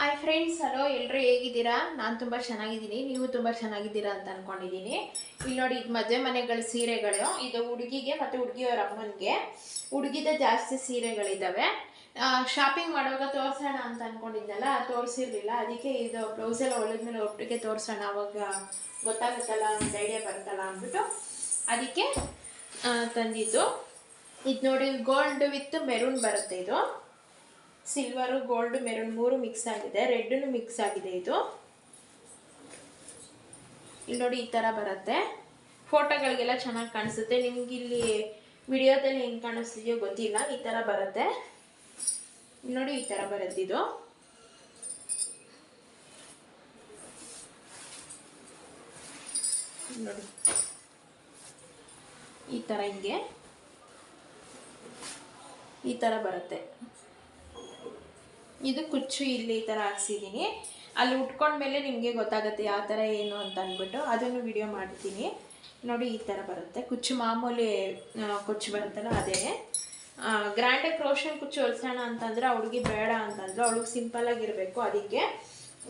Hi friends hello ಎಲ್ಲರೂ ಹೇಗಿದ್ದೀರಾ? ನಾನು ತುಂಬ ಚೆನ್ನಾಗಿದ್ದೀನಿ. ನೀವು ತುಂಬ ಚೆನ್ನಾಗಿದ್ದೀರಾ ಅಂತ ಅಂದ್ಕೊಂಡಿದ್ದೀನಿ ಇಲ್ಲಿ ನೋಡಿ ಇದು ಮದುವೆ ಮನೆಗಳ ಸೀರೆಗಳು. ಇದು ಹುಡುಗಿಗೆ ಮತ್ತು ಹುಡುಗಿಯವರ ಅಮ್ಮನಿಗೆ. ಹುಡುಗಿದ ಜಾಸ್ತಿ ಸೀರೆಗಳಿದ್ದಾವೆ ಶಾಪಿಂಗ್ ಮಾಡುವಾಗ ತೋರಿಸೋಣ ಅಂತ ಅಂದ್ಕೊಂಡಿದ್ನಲ್ಲ ತೋರಿಸಿರ್ಲಿಲ್ಲ. ಅದಕ್ಕೆ ಇದು ಬ್ಲೌಸೆಲ್ಲ ಹೊಲಿದ್ಮೇಲೆ ಒಟ್ಟಿಗೆ ತೋರಿಸೋಣ. ಅವಾಗ ಗೊತ್ತಾಗುತ್ತಲ್ಲ, ಒಂದು ಐಡಿಯಾ ಬರುತ್ತಲ್ಲ ಅಂದ್ಬಿಟ್ಟು. ಅದಕ್ಕೆ ತಂದಿದ್ದು. ಇದು ನೋಡಿ ಗೋಲ್ಡ್ ವಿತ್ ಮೆರೂನ್ ಬರುತ್ತೆ ಇದು. ಸಿಲ್ವರು ಗೋಲ್ಡ್ ಮೆರೂನ್ ಮೂರು ಮಿಕ್ಸ್ ಆಗಿದೆ. ರೆಡ್ನು ಮಿಕ್ಸ್ ಆಗಿದೆ ಇದು. ಇಲ್ಲಿ ನೋಡಿ ಈ ಥರ ಬರುತ್ತೆ. ಫೋಟೋಗಳಿಗೆಲ್ಲ ಚೆನ್ನಾಗಿ ಕಾಣಿಸುತ್ತೆ. ನಿಮ್ಗೆ ಇಲ್ಲಿ ವಿಡಿಯೋದಲ್ಲಿ ಹೆಂಗೆ ಕಾಣಿಸ್ತಿದೆಯೋ ಗೊತ್ತಿಲ್ಲ. ಈ ಥರ ಬರುತ್ತೆ. ನೋಡಿ ಈ ಥರ ಬರುತ್ತೆ ಇದು. ನೋಡಿ. ಈ ಥರ ಹಿಂಗೆ. ಈ ಥರ ಬರುತ್ತೆ. ಇದು ಕುಚ್ಚು ಇಲ್ಲಿ ಈ ಥರ ಹಾಕ್ಸಿದ್ದೀನಿ. ಅಲ್ಲಿ ಉಟ್ಕೊಂಡ್ಮೇಲೆ ನಿಮಗೆ ಗೊತ್ತಾಗುತ್ತೆ ಯಾವ ಥರ ಏನು ಅಂತ ಅಂದ್ಬಿಟ್ಟು ಅದನ್ನು ವಿಡಿಯೋ ಮಾಡ್ತೀನಿ. ನೋಡಿ ಈ ಥರ ಬರುತ್ತೆ. ಕುಚ್ಚು ಮಾಮೂಲಿ ಕುಚ್ಚು ಬರುತ್ತಲ್ಲ ಅದೇ. ಗ್ರ್ಯಾಂಡಾಗಿ ಕ್ರೋಷನ್ ಕುಚ್ಚು ಹೊಲ್ಸೋಣ ಅಂತಂದ್ರೆ ಹುಡುಗಿ ಬೇಡ ಅಂತಂದ್ರೆ. ಅವಳಿಗೆ ಸಿಂಪಲಾಗಿರಬೇಕು ಅದಕ್ಕೆ.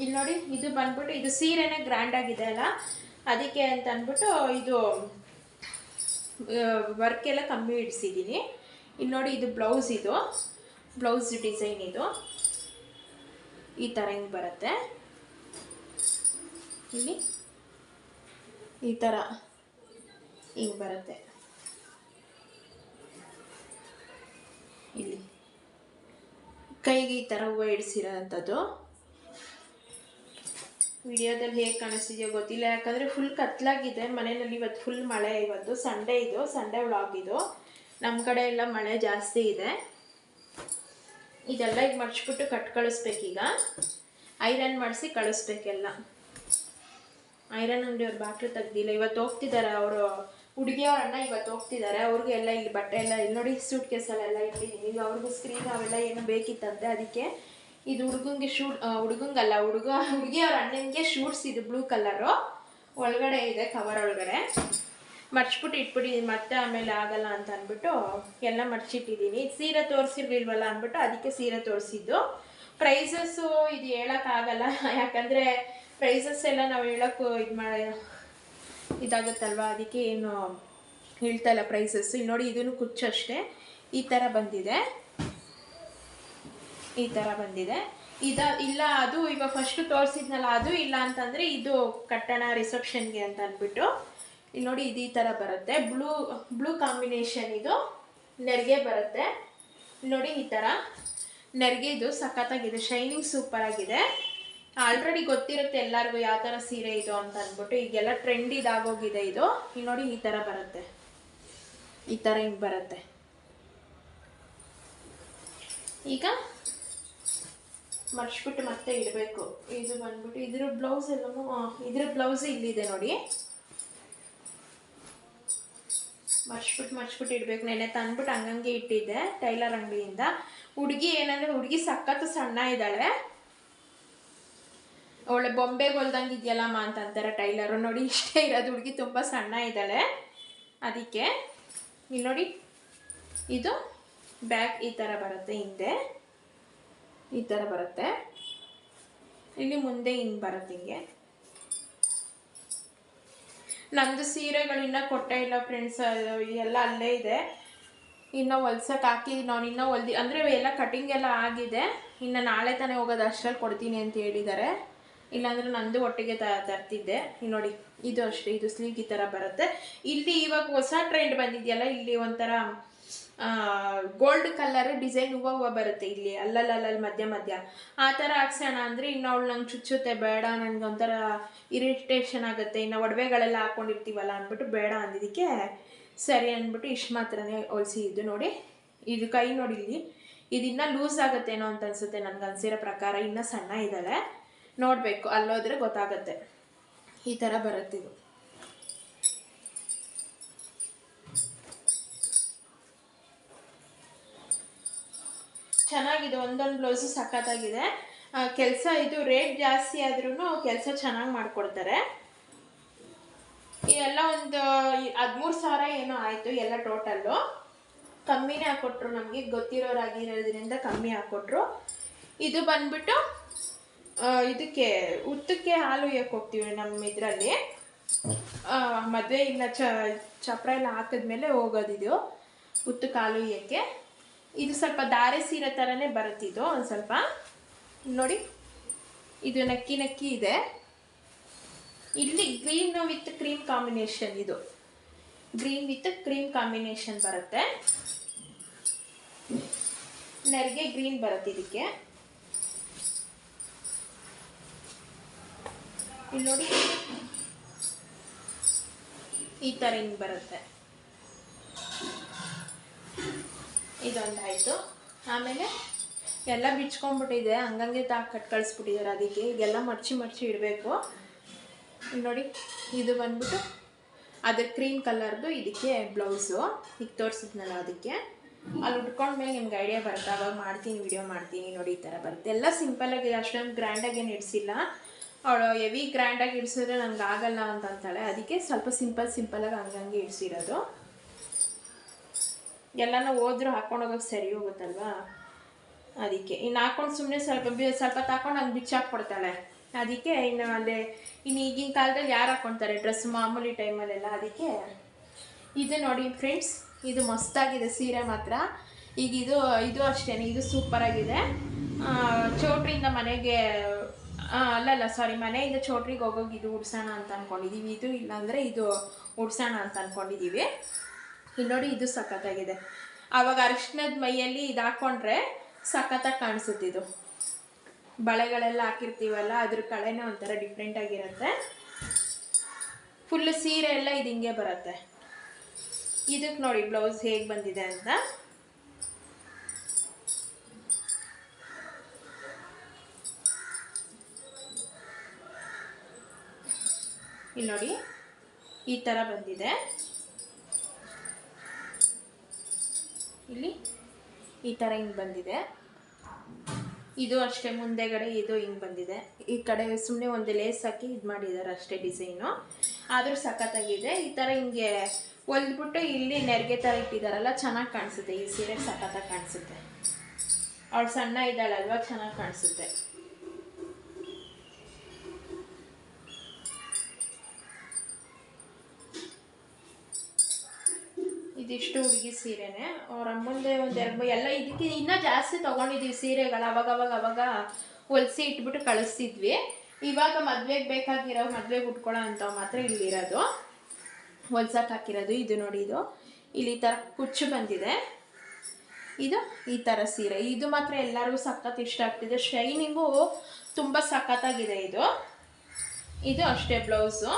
ಇಲ್ಲಿ ನೋಡಿ ಇದು ಬಂದ್ಬಿಟ್ಟು, ಇದು ಸೀರೆನೇ ಗ್ರ್ಯಾಂಡಾಗಿದೆ ಅಲ್ಲ? ಅದಕ್ಕೆ ಅಂತ ಅಂದ್ಬಿಟ್ಟು ಇದು ವರ್ಕ್ ಎಲ್ಲ ಕಮ್ಮಿ ಇಡಿಸಿದ್ದೀನಿ. ಇಲ್ಲಿ ನೋಡಿ ಇದು ಬ್ಲೌಸ್ ಇದು. ಬ್ಲೌಸ್ ಡಿಸೈನ್ ಇದು. ಈ ಥರ ಹಿಂಗೆ ಬರುತ್ತೆ. ಇಲ್ಲಿ ಈ ಥರ ಹಿಂಗೆ ಬರುತ್ತೆ. ಇಲ್ಲಿ ಕೈಗೆ ಈ ಥರ ಹೂವು ಇಡಿಸಿರೋಂಥದ್ದು. ವಿಡಿಯೋದಲ್ಲಿ ಹೇಗೆ ಕಾಣಿಸ್ತಿದೆಯೋ ಗೊತ್ತಿಲ್ಲ, ಯಾಕಂದರೆ ಫುಲ್ ಕತ್ಲಾಗಿದೆ. ಮನೆಯಲ್ಲಿ ಇವತ್ತು ಫುಲ್ ಮಳೆ, ಇವತ್ತು ಸಂಡೇ ಇದು ಸಂಡೇ ವ್ಲಾಗ್ ಇದು. ನಮ್ಮ ಕಡೆ ಎಲ್ಲ ಮಳೆ ಜಾಸ್ತಿ ಇದೆ. ಇದೆಲ್ಲ ಈಗ ಮಡ್ಚ್ಬಿಟ್ಟು ಕಟ್ ಕಳಿಸ್ಬೇಕೀಗ. ಐರನ್ ಮಾಡಿಸಿ ಕಳಿಸ್ಬೇಕೆಲ್ಲ. ಐರನ್ ಅಂಗಡಿಯವ್ರು ಬಾಕ್ಲು ತೆಗ್ದಿಲ್ಲ. ಇವತ್ತು ಹೋಗ್ತಿದ್ದಾರೆ ಅವರು ಹುಡುಗಿಯವ್ರ ಅಣ್ಣ ಇವತ್ತು ಹೋಗ್ತಿದ್ದಾರೆ ಅವ್ರಿಗೂ ಎಲ್ಲ ಇಲ್ಲಿ ಬಟ್ಟೆ ಎಲ್ಲ ಇಲ್ಲಿ ನೋಡಿ ಸೂಟ್ ಕೇಸಲ್ಲೆಲ್ಲ ಇಟ್ಟಿದ್ದೀನಿ ಈಗ ಅವ್ರಿಗೂ ಸ್ಕ್ರೀನ್ ಅವೆಲ್ಲ ಏನು ಬೇಕಿತ್ತಂತೆ ಅದಕ್ಕೆ ಇದು ಹುಡುಗಂಗೆ ಶೂಟ್ ಹುಡುಗಂಗಲ್ಲ, ಹುಡುಗ ಹುಡುಗಿಯವ್ರ ಅಣ್ಣನಿಗೆ ಶೂಟ್ಸ್ ಇದು ಬ್ಲೂ ಕಲರು ಒಳಗಡೆ ಇದೆ ಕವರ್ ಒಳಗಡೆ. ಮಡ್ಚ್ಬಿಟ್ಟು ಇಟ್ಬಿಟ್ಟಿದ್ದೀನಿ ಮತ್ತೆ ಆಮೇಲೆ ಆಗಲ್ಲ ಅಂತ ಅಂದ್ಬಿಟ್ಟು ಎಲ್ಲ ಮರ್ಚಿಟ್ಟಿದ್ದೀನಿ ಸೀರೆ ತೋರಿಸಿರ್ಲಿಲ್ವಲ್ಲ ಅಂದ್ಬಿಟ್ಟು ಅದಕ್ಕೆ ಸೀರೆ ತೋರಿಸಿದ್ದು. ಪ್ರೈಸಸ್ಸು ಇದು ಹೇಳೋಕ್ಕಾಗಲ್ಲ. ಯಾಕಂದರೆ ಪ್ರೈಸಸ್ ಎಲ್ಲ ನಾವು ಹೇಳೋಕ್ಕೂ ಇದು ಮಾಡಿ, ಇದಾಗುತ್ತಲ್ವ? ಅದಕ್ಕೆ ಏನು ಹೇಳ್ತಾ ಇಲ್ಲ ಪ್ರೈಸಸ್ಸು. ಇಲ್ಲಿ ನೋಡಿ ಇದನ್ನು ಕುಚ್ಚು ಅಷ್ಟೇ ಈ ಥರ ಬಂದಿದೆ. ಈ ಥರ ಬಂದಿದೆ. ಇದ, ಇಲ್ಲ ಅದು ಇವಾಗ ಫಸ್ಟು ತೋರಿಸಿದ್ನಲ್ಲ ಅದು ಇಲ್ಲ ಅಂತಂದರೆ ಇದು ಕಟ್ಟಣ ರಿಸೆಪ್ಷನ್ಗೆ ಅಂತ ಅಂದ್ಬಿಟ್ಟು. ಇಲ್ಲಿ ನೋಡಿ ಇದು ಈ ಥರ ಬರುತ್ತೆ. ಬ್ಲೂ ಬ್ಲೂ ಕಾಂಬಿನೇಷನ್ ಇದು ನೆರಿಗೆ ಬರುತ್ತೆ. ನೋಡಿ ಈ ಥರ ನೆರಿಗೆ ಇದು ಸಖತ್ತಾಗಿದೆ. ಶೈನಿಂಗ್ ಸೂಪರ್ ಆಗಿದೆ. ಆಲ್ರೆಡಿ ಗೊತ್ತಿರುತ್ತೆ ಎಲ್ಲರಿಗೂ ಯಾವ ಥರ ಸೀರೆ ಇದು ಅಂತ ಅಂದ್ಬಿಟ್ಟು. ಈಗೆಲ್ಲ ಟ್ರೆಂಡ್ ಇದಾಗೋಗಿದೆ ಇದು. ಇಲ್ಲಿ ನೋಡಿ ಈ ಥರ ಬರುತ್ತೆ. ಈ ಥರ ಹಿಂಗೆ ಬರುತ್ತೆ. ಈಗ ಮರ್ಚ್ಬಿಟ್ಟು ಮತ್ತೆ ಇಡಬೇಕು. ಇದು ಬಂದ್ಬಿಟ್ಟು ಇದ್ರ ಬ್ಲೌಸ್ ಎಲ್ಲ ಇದ್ರ ಬ್ಲೌಸ್ ಇಲ್ಲಿದೆ ನೋಡಿ. ಮರ್ಚ್ಬಿಟ್ಟು ಮರ್ಚ್ಬಿಟ್ಟು ಇಡಬೇಕು. ನೆನೆ ತಂದ್ಬಿಟ್ಟು ಹಂಗಂಗೆ ಇಟ್ಟಿದ್ದೆ ಟೈಲರ್ ಅಂಗಡಿಯಿಂದ. ಹುಡುಗಿ ಏನಂದ್ರೆ, ಹುಡುಗಿ ಸಖತ್ತು ಸಣ್ಣ ಇದ್ದಾಳೆ. ಒಳ್ಳೆ ಬೊಂಬೆ ಹೊಲ್ದಂಗೆ ಇದೆಯಲ್ಲಮ್ಮ ಅಂತ ಅಂತಾರೆ ಟೈಲರು. ನೋಡಿ, ಇಷ್ಟೇ ಇರೋದು. ಹುಡುಗಿ ತುಂಬ ಸಣ್ಣ ಇದ್ದಾಳೆ. ಅದಕ್ಕೆ, ಇಲ್ಲಿ ನೋಡಿ, ಇದು ಬ್ಯಾಗ್ ಈ ಥರ ಬರುತ್ತೆ, ಹಿಂದೆ ಈ ಥರ ಬರುತ್ತೆ. ಇಲ್ಲಿ ಮುಂದೆ ಹಿಂಗೆ ಬರುತ್ತೆ ಹಿಂಗೆ. ನಂದು ಸೀರೆಗಳು ಇನ್ನೂ ಕೊಟ್ಟೇ, ಇಲ್ಲ ಫ್ರೆಂಡ್ಸ್ ಎಲ್ಲ ಅಲ್ಲೇ ಇದೆ. ಇನ್ನು ಹೊಲ್ಸಕ್ಕೆ ಹಾಕಿ, ನಾನು ಇನ್ನೂ ಹೊಲ್ದಿ, ಅಂದರೆ ಎಲ್ಲ ಕಟಿಂಗ್ ಎಲ್ಲ ಆಗಿದೆ. ಇನ್ನು ನಾಳೆ ತಾನೇ ಹೋಗೋದು, ಅಷ್ಟರಲ್ಲಿ ಕೊಡ್ತೀನಿ ಅಂತ ಹೇಳಿದ್ದಾರೆ. ಇಲ್ಲಾಂದರೆ ನಂದು ಒಟ್ಟಿಗೆ ತ, ತರ್ತಿದ್ದೆ. ನೋಡಿ, ಇದು ಅಷ್ಟೇ, ಇದು ಸ್ಲೀವ್ ಈ ಥರ ಬರುತ್ತೆ. ಇಲ್ಲಿ ಇವಾಗ ಹೊಸ ಟ್ರೆಂಡ್ ಬಂದಿದೆಯಲ್ಲ, ಇಲ್ಲಿ ಒಂಥರ ಗೋಲ್ಡ್ ಕಲರ್ ಡಿಸೈನ್ ಹೂವ ಹೂವ ಬರುತ್ತೆ ಇಲ್ಲಿ ಅಲ್ಲಲ್ಲಲ್ಲಿ ಮಧ್ಯ ಮಧ್ಯ. ಆ ಥರ ಹಾಕ್ಸೋಣ ಅಂದರೆ ಇನ್ನು ಅವಳು ನಂಗೆ ಚುಚ್ಚುತ್ತೆ, ಬೇಡ, ನನಗೆ ಒಂಥರ ಇರಿಟೇಷನ್ ಆಗುತ್ತೆ. ಇನ್ನು ಒಡವೆಗಳೆಲ್ಲ ಹಾಕ್ಕೊಂಡಿರ್ತೀವಲ್ಲ ಅಂದ್ಬಿಟ್ಟು ಬೇಡ ಅಂದಿದ್ದಕ್ಕೆ ಸರಿ ಅಂದ್ಬಿಟ್ಟು ಇಷ್ಟು ಮಾತ್ರನೇ ಹೊಲಿಸಿ ಇದು ನೋಡಿ. ಇದು ಕೈ ನೋಡಿ ಇಲ್ಲಿ. ಇದು ಇನ್ನೂ ಲೂಸ್ ಆಗುತ್ತೇನೋ ಅಂತ ಅನ್ಸುತ್ತೆ ನನಗೆ ಅನ್ಸಿರೋ ಪ್ರಕಾರ. ಇನ್ನೂ ಸಣ್ಣ ಇದ್ದಾಳೆ ನೋಡಬೇಕು, ಅಲ್ಲೋದ್ರೆ ಗೊತ್ತಾಗುತ್ತೆ. ಈ ಥರ ಬರುತ್ತೆ ಚೆನ್ನಾಗಿದೆ, ಒಂದೊಂದು ಬ್ಲೌಸು ಸಖತ್ತಾಗಿದೆ. ಕೆಲಸ ಇದು ರೇಟ್ ಜಾಸ್ತಿ ಆದ್ರೂ ಕೆಲಸ ಚೆನ್ನಾಗಿ ಮಾಡಿಕೊಡ್ತಾರೆ. ಎಲ್ಲ ಒಂದು ಹದಿಮೂರು ಸಾವಿರ ಏನೋ ಆಯಿತು ಎಲ್ಲ ಟೋಟಲ್ಲು ಕಮ್ಮಿನೇ ಹಾಕ್ಕೊಟ್ರು ನಮಗೆ, ಗೊತ್ತಿರೋರಾಗಿರೋದ್ರಿಂದ ಕಮ್ಮಿ ಹಾಕ್ಕೊಟ್ರು ಇದು ಬಂದ್ಬಿಟ್ಟು ಇದಕ್ಕೆ ಉತ್ತಕ್ಕೆ ಹಾಲು ಏಕೆ ಹೋಗ್ತೀವಿ ನಮ್ಮ ಇದರಲ್ಲಿ. ಮದುವೆ ಇಲ್ಲ ಚಪ್ರ ಎಲ್ಲ ಹಾಕಿದ್ಮೇಲೆ ಹೋಗೋದಿದು. ಉತ್ತಕ್ಕೆ ಹಾಲು ಉಯ್ಯಕ್ಕೆ. ಇದು ಸ್ವಲ್ಪ ದಾರೆ ಸೀರೆ ಥರನೇ ಬರುತ್ತಿದ್ದು ಒಂದು ಸ್ವಲ್ಪ. ನೋಡಿ, ಇದು ನಕ್ಕಿ ನಕ್ಕಿ ಇದೆ. ಇಲ್ಲಿ ಗ್ರೀನ್ ವಿತ್ ಕ್ರೀಮ್ ಕಾಂಬಿನೇಷನ್ ಇದು. ಗ್ರೀನ್ ವಿತ್ ಕ್ರೀಮ್ ಕಾಂಬಿನೇಷನ್ ಬರುತ್ತೆ. ನೆರಿಗೆ ಗ್ರೀನ್ ಬರುತ್ತೆ ಇದಕ್ಕೆ. ಇಲ್ಲಿ ನೋಡಿ, ಈ ಥರ ಹಿಂಗೆ ಬರುತ್ತೆ. ಇದೊಂದಾಯಿತು. ಆಮೇಲೆ ಎಲ್ಲ ಬಿಚ್ಕೊಂಡ್ಬಿಟ್ಟಿದೆ. ಹಂಗಂಗೆ ತಾ ಕಟ್ ಕಳಿಸ್ಬಿಟ್ಟಿದ್ದಾರೆ ಅದಕ್ಕೆ. ಈಗೆಲ್ಲ ಮಡ್ಚಿ ಮಡ್ಚಿ ಇಡಬೇಕು. ನೋಡಿ, ಇದು ಬಂದ್ಬಿಟ್ಟು ಅದ್ರ ಕ್ರೀಮ್ ಕಲರ್ದು ಇದಕ್ಕೆ ಬ್ಲೌಸು ಈಗ ತೋರಿಸಿದ್ನಲ್ಲ ಅದಕ್ಕೆ. ಅಲ್ಲಿ ಉಟ್ಕೊಂಡ್ಮೇಲೆ ನಿಮ್ಗೆ ಐಡಿಯಾ ಬರುತ್ತೆ. ಅವಾಗ ಮಾಡ್ತೀನಿ ವಿಡಿಯೋ ಮಾಡ್ತೀನಿ ನೋಡಿ ಈ ಥರ ಬರುತ್ತೆ. ಎಲ್ಲ ಸಿಂಪಲಾಗಿ ಅಷ್ಟೊಂದು ಗ್ರ್ಯಾಂಡಾಗಿ ಏನು ಇಡಿಸಿಲ್ಲ. ಅವಳು ಹೆವಿ ಗ್ರ್ಯಾಂಡಾಗಿ ಇಡಿಸಿದ್ರೆ ನಂಗೆ ಆಗಲ್ಲ ಅಂತಂತಾಳೆ ಅದಕ್ಕೆ ಸ್ವಲ್ಪ ಸಿಂಪಲ್ ಸಿಂಪಲಾಗಿ ಹಂಗಂಗೆ ಇಡಿಸಿರೋದು. ಎಲ್ಲನೂ ಓದ್ರು ಹಾಕೊಂಡು ಹೋಗೋಕೆ ಸರಿ ಹೋಗುತ್ತಲ್ವಾ? ಅದಕ್ಕೆ. ಇನ್ನು ಹಾಕೊಂಡು ಸುಮ್ಮನೆ ಸ್ವಲ್ಪ ಬಿ, ಸ್ವಲ್ಪ ತಗೊಂಡು ಹಂಗೆ ಬಿಚ್ಚಾಕ್ಬಿಡ್ತಾಳೆ ಅದಕ್ಕೆ ಇನ್ನು ಅಲ್ಲೇ, ಇನ್ನು ಈಗಿನ ಕಾಲದಲ್ಲಿ ಯಾರು ಹಾಕ್ಕೊಳ್ತಾರೆ ಡ್ರೆಸ್ ಮಾಮೂಲಿ ಟೈಮಲ್ಲೆಲ್ಲ? ಅದಕ್ಕೆ ಇದು ನೋಡಿ ಫ್ರೆಂಡ್ಸ್ ಇದು ಮಸ್ತಾಗಿದೆ ಸೀರೆ ಮಾತ್ರ. ಈಗ ಇದು ಇದು ಅಷ್ಟೇ ಇದು ಸೂಪರಾಗಿದೆ ಚೌಟ್ರಿಯಿಂದ ಮನೆಗೆ ಅಲ್ಲಲ್ಲ ಸಾರಿ ಮನೆಯಿಂದ ಚೌಟ್ರಿಗೆ ಹೋಗೋಗಿ ಇದು ಉಡ್ಸೋಣ ಅಂತ ಅಂದ್ಕೊಂಡಿದ್ದೀವಿ ಇದು ಇಲ್ಲಾಂದರೆ ಇದು ಉಡ್ಸೋಣ ಅಂತ ಅಂದ್ಕೊಂಡಿದ್ದೀವಿ ಇಲ್ಲಿ ನೋಡಿ, ಇದು ಸಖತ್ತಾಗಿದೆ. ಆವಾಗ ಅರಿಶಿನದ ಮೈಯಲ್ಲಿ ಇದು ಹಾಕ್ಕೊಂಡ್ರೆ ಸಖತ್ತಾಗಿ ಕಾಣಿಸುತ್ತೆ ಇದು. ಬಳೆಗಳೆಲ್ಲ ಹಾಕಿರ್ತೀವಲ್ಲ, ಅದ್ರ ಕಳೆನೇ ಒಂಥರ ಡಿಫ್ರೆಂಟ್ ಆಗಿರುತ್ತೆ. ಫುಲ್ ಸೀರೆ ಎಲ್ಲ ಇದು ಹಿಂಗೆ ಬರುತ್ತೆ. ಇದಕ್ಕೆ ನೋಡಿ ಬ್ಲೌಸ್ ಹೇಗೆ ಬಂದಿದೆ ಅಂತ. ಇಲ್ಲಿ ನೋಡಿ, ಈ ಥರ ಬಂದಿದೆ. ಈ ಥರ ಹಿಂಗೆ ಬಂದಿದೆ. ಇದು ಅಷ್ಟೇ ಮುಂದೆಗಡೆ, ಇದು ಹಿಂಗೆ ಬಂದಿದೆ. ಈ ಕಡೆ ಸುಮ್ಮನೆ ಒಂದು ಲೇಸ್ ಹಾಕಿ ಇದು ಮಾಡಿದ್ದಾರೆ ಅಷ್ಟೇ ಡಿಸೈನು. ಆದರೂ ಸಖತ್ತಾಗಿದೆ. ಈ ಥರ ಹಿಂಗೆ ಹೊಲ್ದ್ಬಿಟ್ಟು ಇಲ್ಲಿ ನೆರಿಗೆ ಥರ ಇಟ್ಟಿದ್ದಾರಲ್ಲ ಚೆನ್ನಾಗಿ ಕಾಣಿಸುತ್ತೆ. ಈ ಸೀರೆ ಸಖತ್ತಾಗಿ ಕಾಣಿಸುತ್ತೆ. ಅವಳು ಸಣ್ಣ ಇದ್ದಾಳಲ್ವ, ಚೆನ್ನಾಗಿ ಕಾಣಿಸುತ್ತೆ. ಸೀರೆನೆ. ಅವ್ರ ಅಮ್ಮಂದೆ ಒಂದು ಎರಡು ಎಲ್ಲ ಇದಕ್ಕೆ ಇನ್ನೂ ಜಾಸ್ತಿ ತೊಗೊಂಡಿದ್ದೀವಿ ಸೀರೆಗಳು. ಅವಾಗ ಅವಾಗ ಅವಾಗ ಹೊಲಿಸಿ ಇಟ್ಬಿಟ್ಟು ಕಳಿಸ್ತಿದ್ವಿ. ಇವಾಗ ಮದ್ವೆಗೆ ಬೇಕಾಗಿರೋ ಮದ್ವೆಗೆ ಉಟ್ಕೊಳ್ಳೋ ಅಂಥವು ಮಾತ್ರ ಇಲ್ಲಿರೋದು. ಹೊಲ್ಸಕ್ಕೆ ಹಾಕಿರೋದು. ಇದು ನೋಡಿ ಇದು. ಇಲ್ಲಿ ಈ ಥರ ಕುಚ್ಚು ಬಂದಿದೆ. ಇದು ಈ ಥರ ಸೀರೆ. ಇದು ಮಾತ್ರ ಎಲ್ಲರಿಗೂ ಸಖತ್ ಇಷ್ಟ ಆಗ್ತಿದೆ. ಶೈನಿಂಗು ತುಂಬ ಸಖತ್ತಾಗಿದೆ ಇದು. ಇದು ಅಷ್ಟೇ ಬ್ಲೌಸು.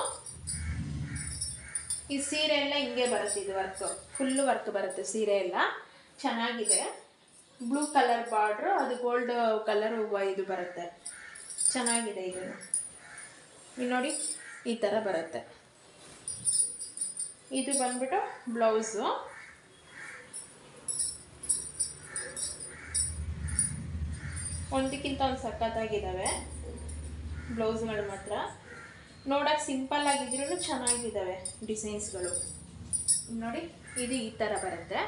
ಈ ಸೀರೆ ಎಲ್ಲ ಹಿಂಗೆ ಬರುತ್ತೆ ಇದು ವರ್ಕು. ಫುಲ್ಲು ವರ್ಕ್ ಬರುತ್ತೆ ಸೀರೆ ಎಲ್ಲ. ಚೆನ್ನಾಗಿದೆ. ಬ್ಲೂ ಕಲರ್ ಬಾರ್ಡ್ರು ಅದು ಗೋಲ್ಡ್ ಕಲರ್ ಇದು ಬರುತ್ತೆ. ಚೆನ್ನಾಗಿದೆ ಇದು. ಇಲ್ಲಿ ನೋಡಿ, ಈ ಥರ ಬರುತ್ತೆ. ಇದು ಬಂದ್ಬಿಟ್ಟು ಬ್ಲೌಸು ಒಂದಕ್ಕಿಂತ ಒಂದು ಸಖತ್ತಾಗಿದ್ದಾವೆ ಬ್ಲೌಸ್ಗಳು ಮಾತ್ರ. ನೋಡೋಕೆ ಸಿಂಪಲ್ ಆಗಿದ್ರೂ ಚೆನ್ನಾಗಿದ್ದಾವೆ ಡಿಸೈನ್ಸ್ಗಳು. ನೋಡಿ, ಇದು ಈ ಥರ ಬರುತ್ತೆ.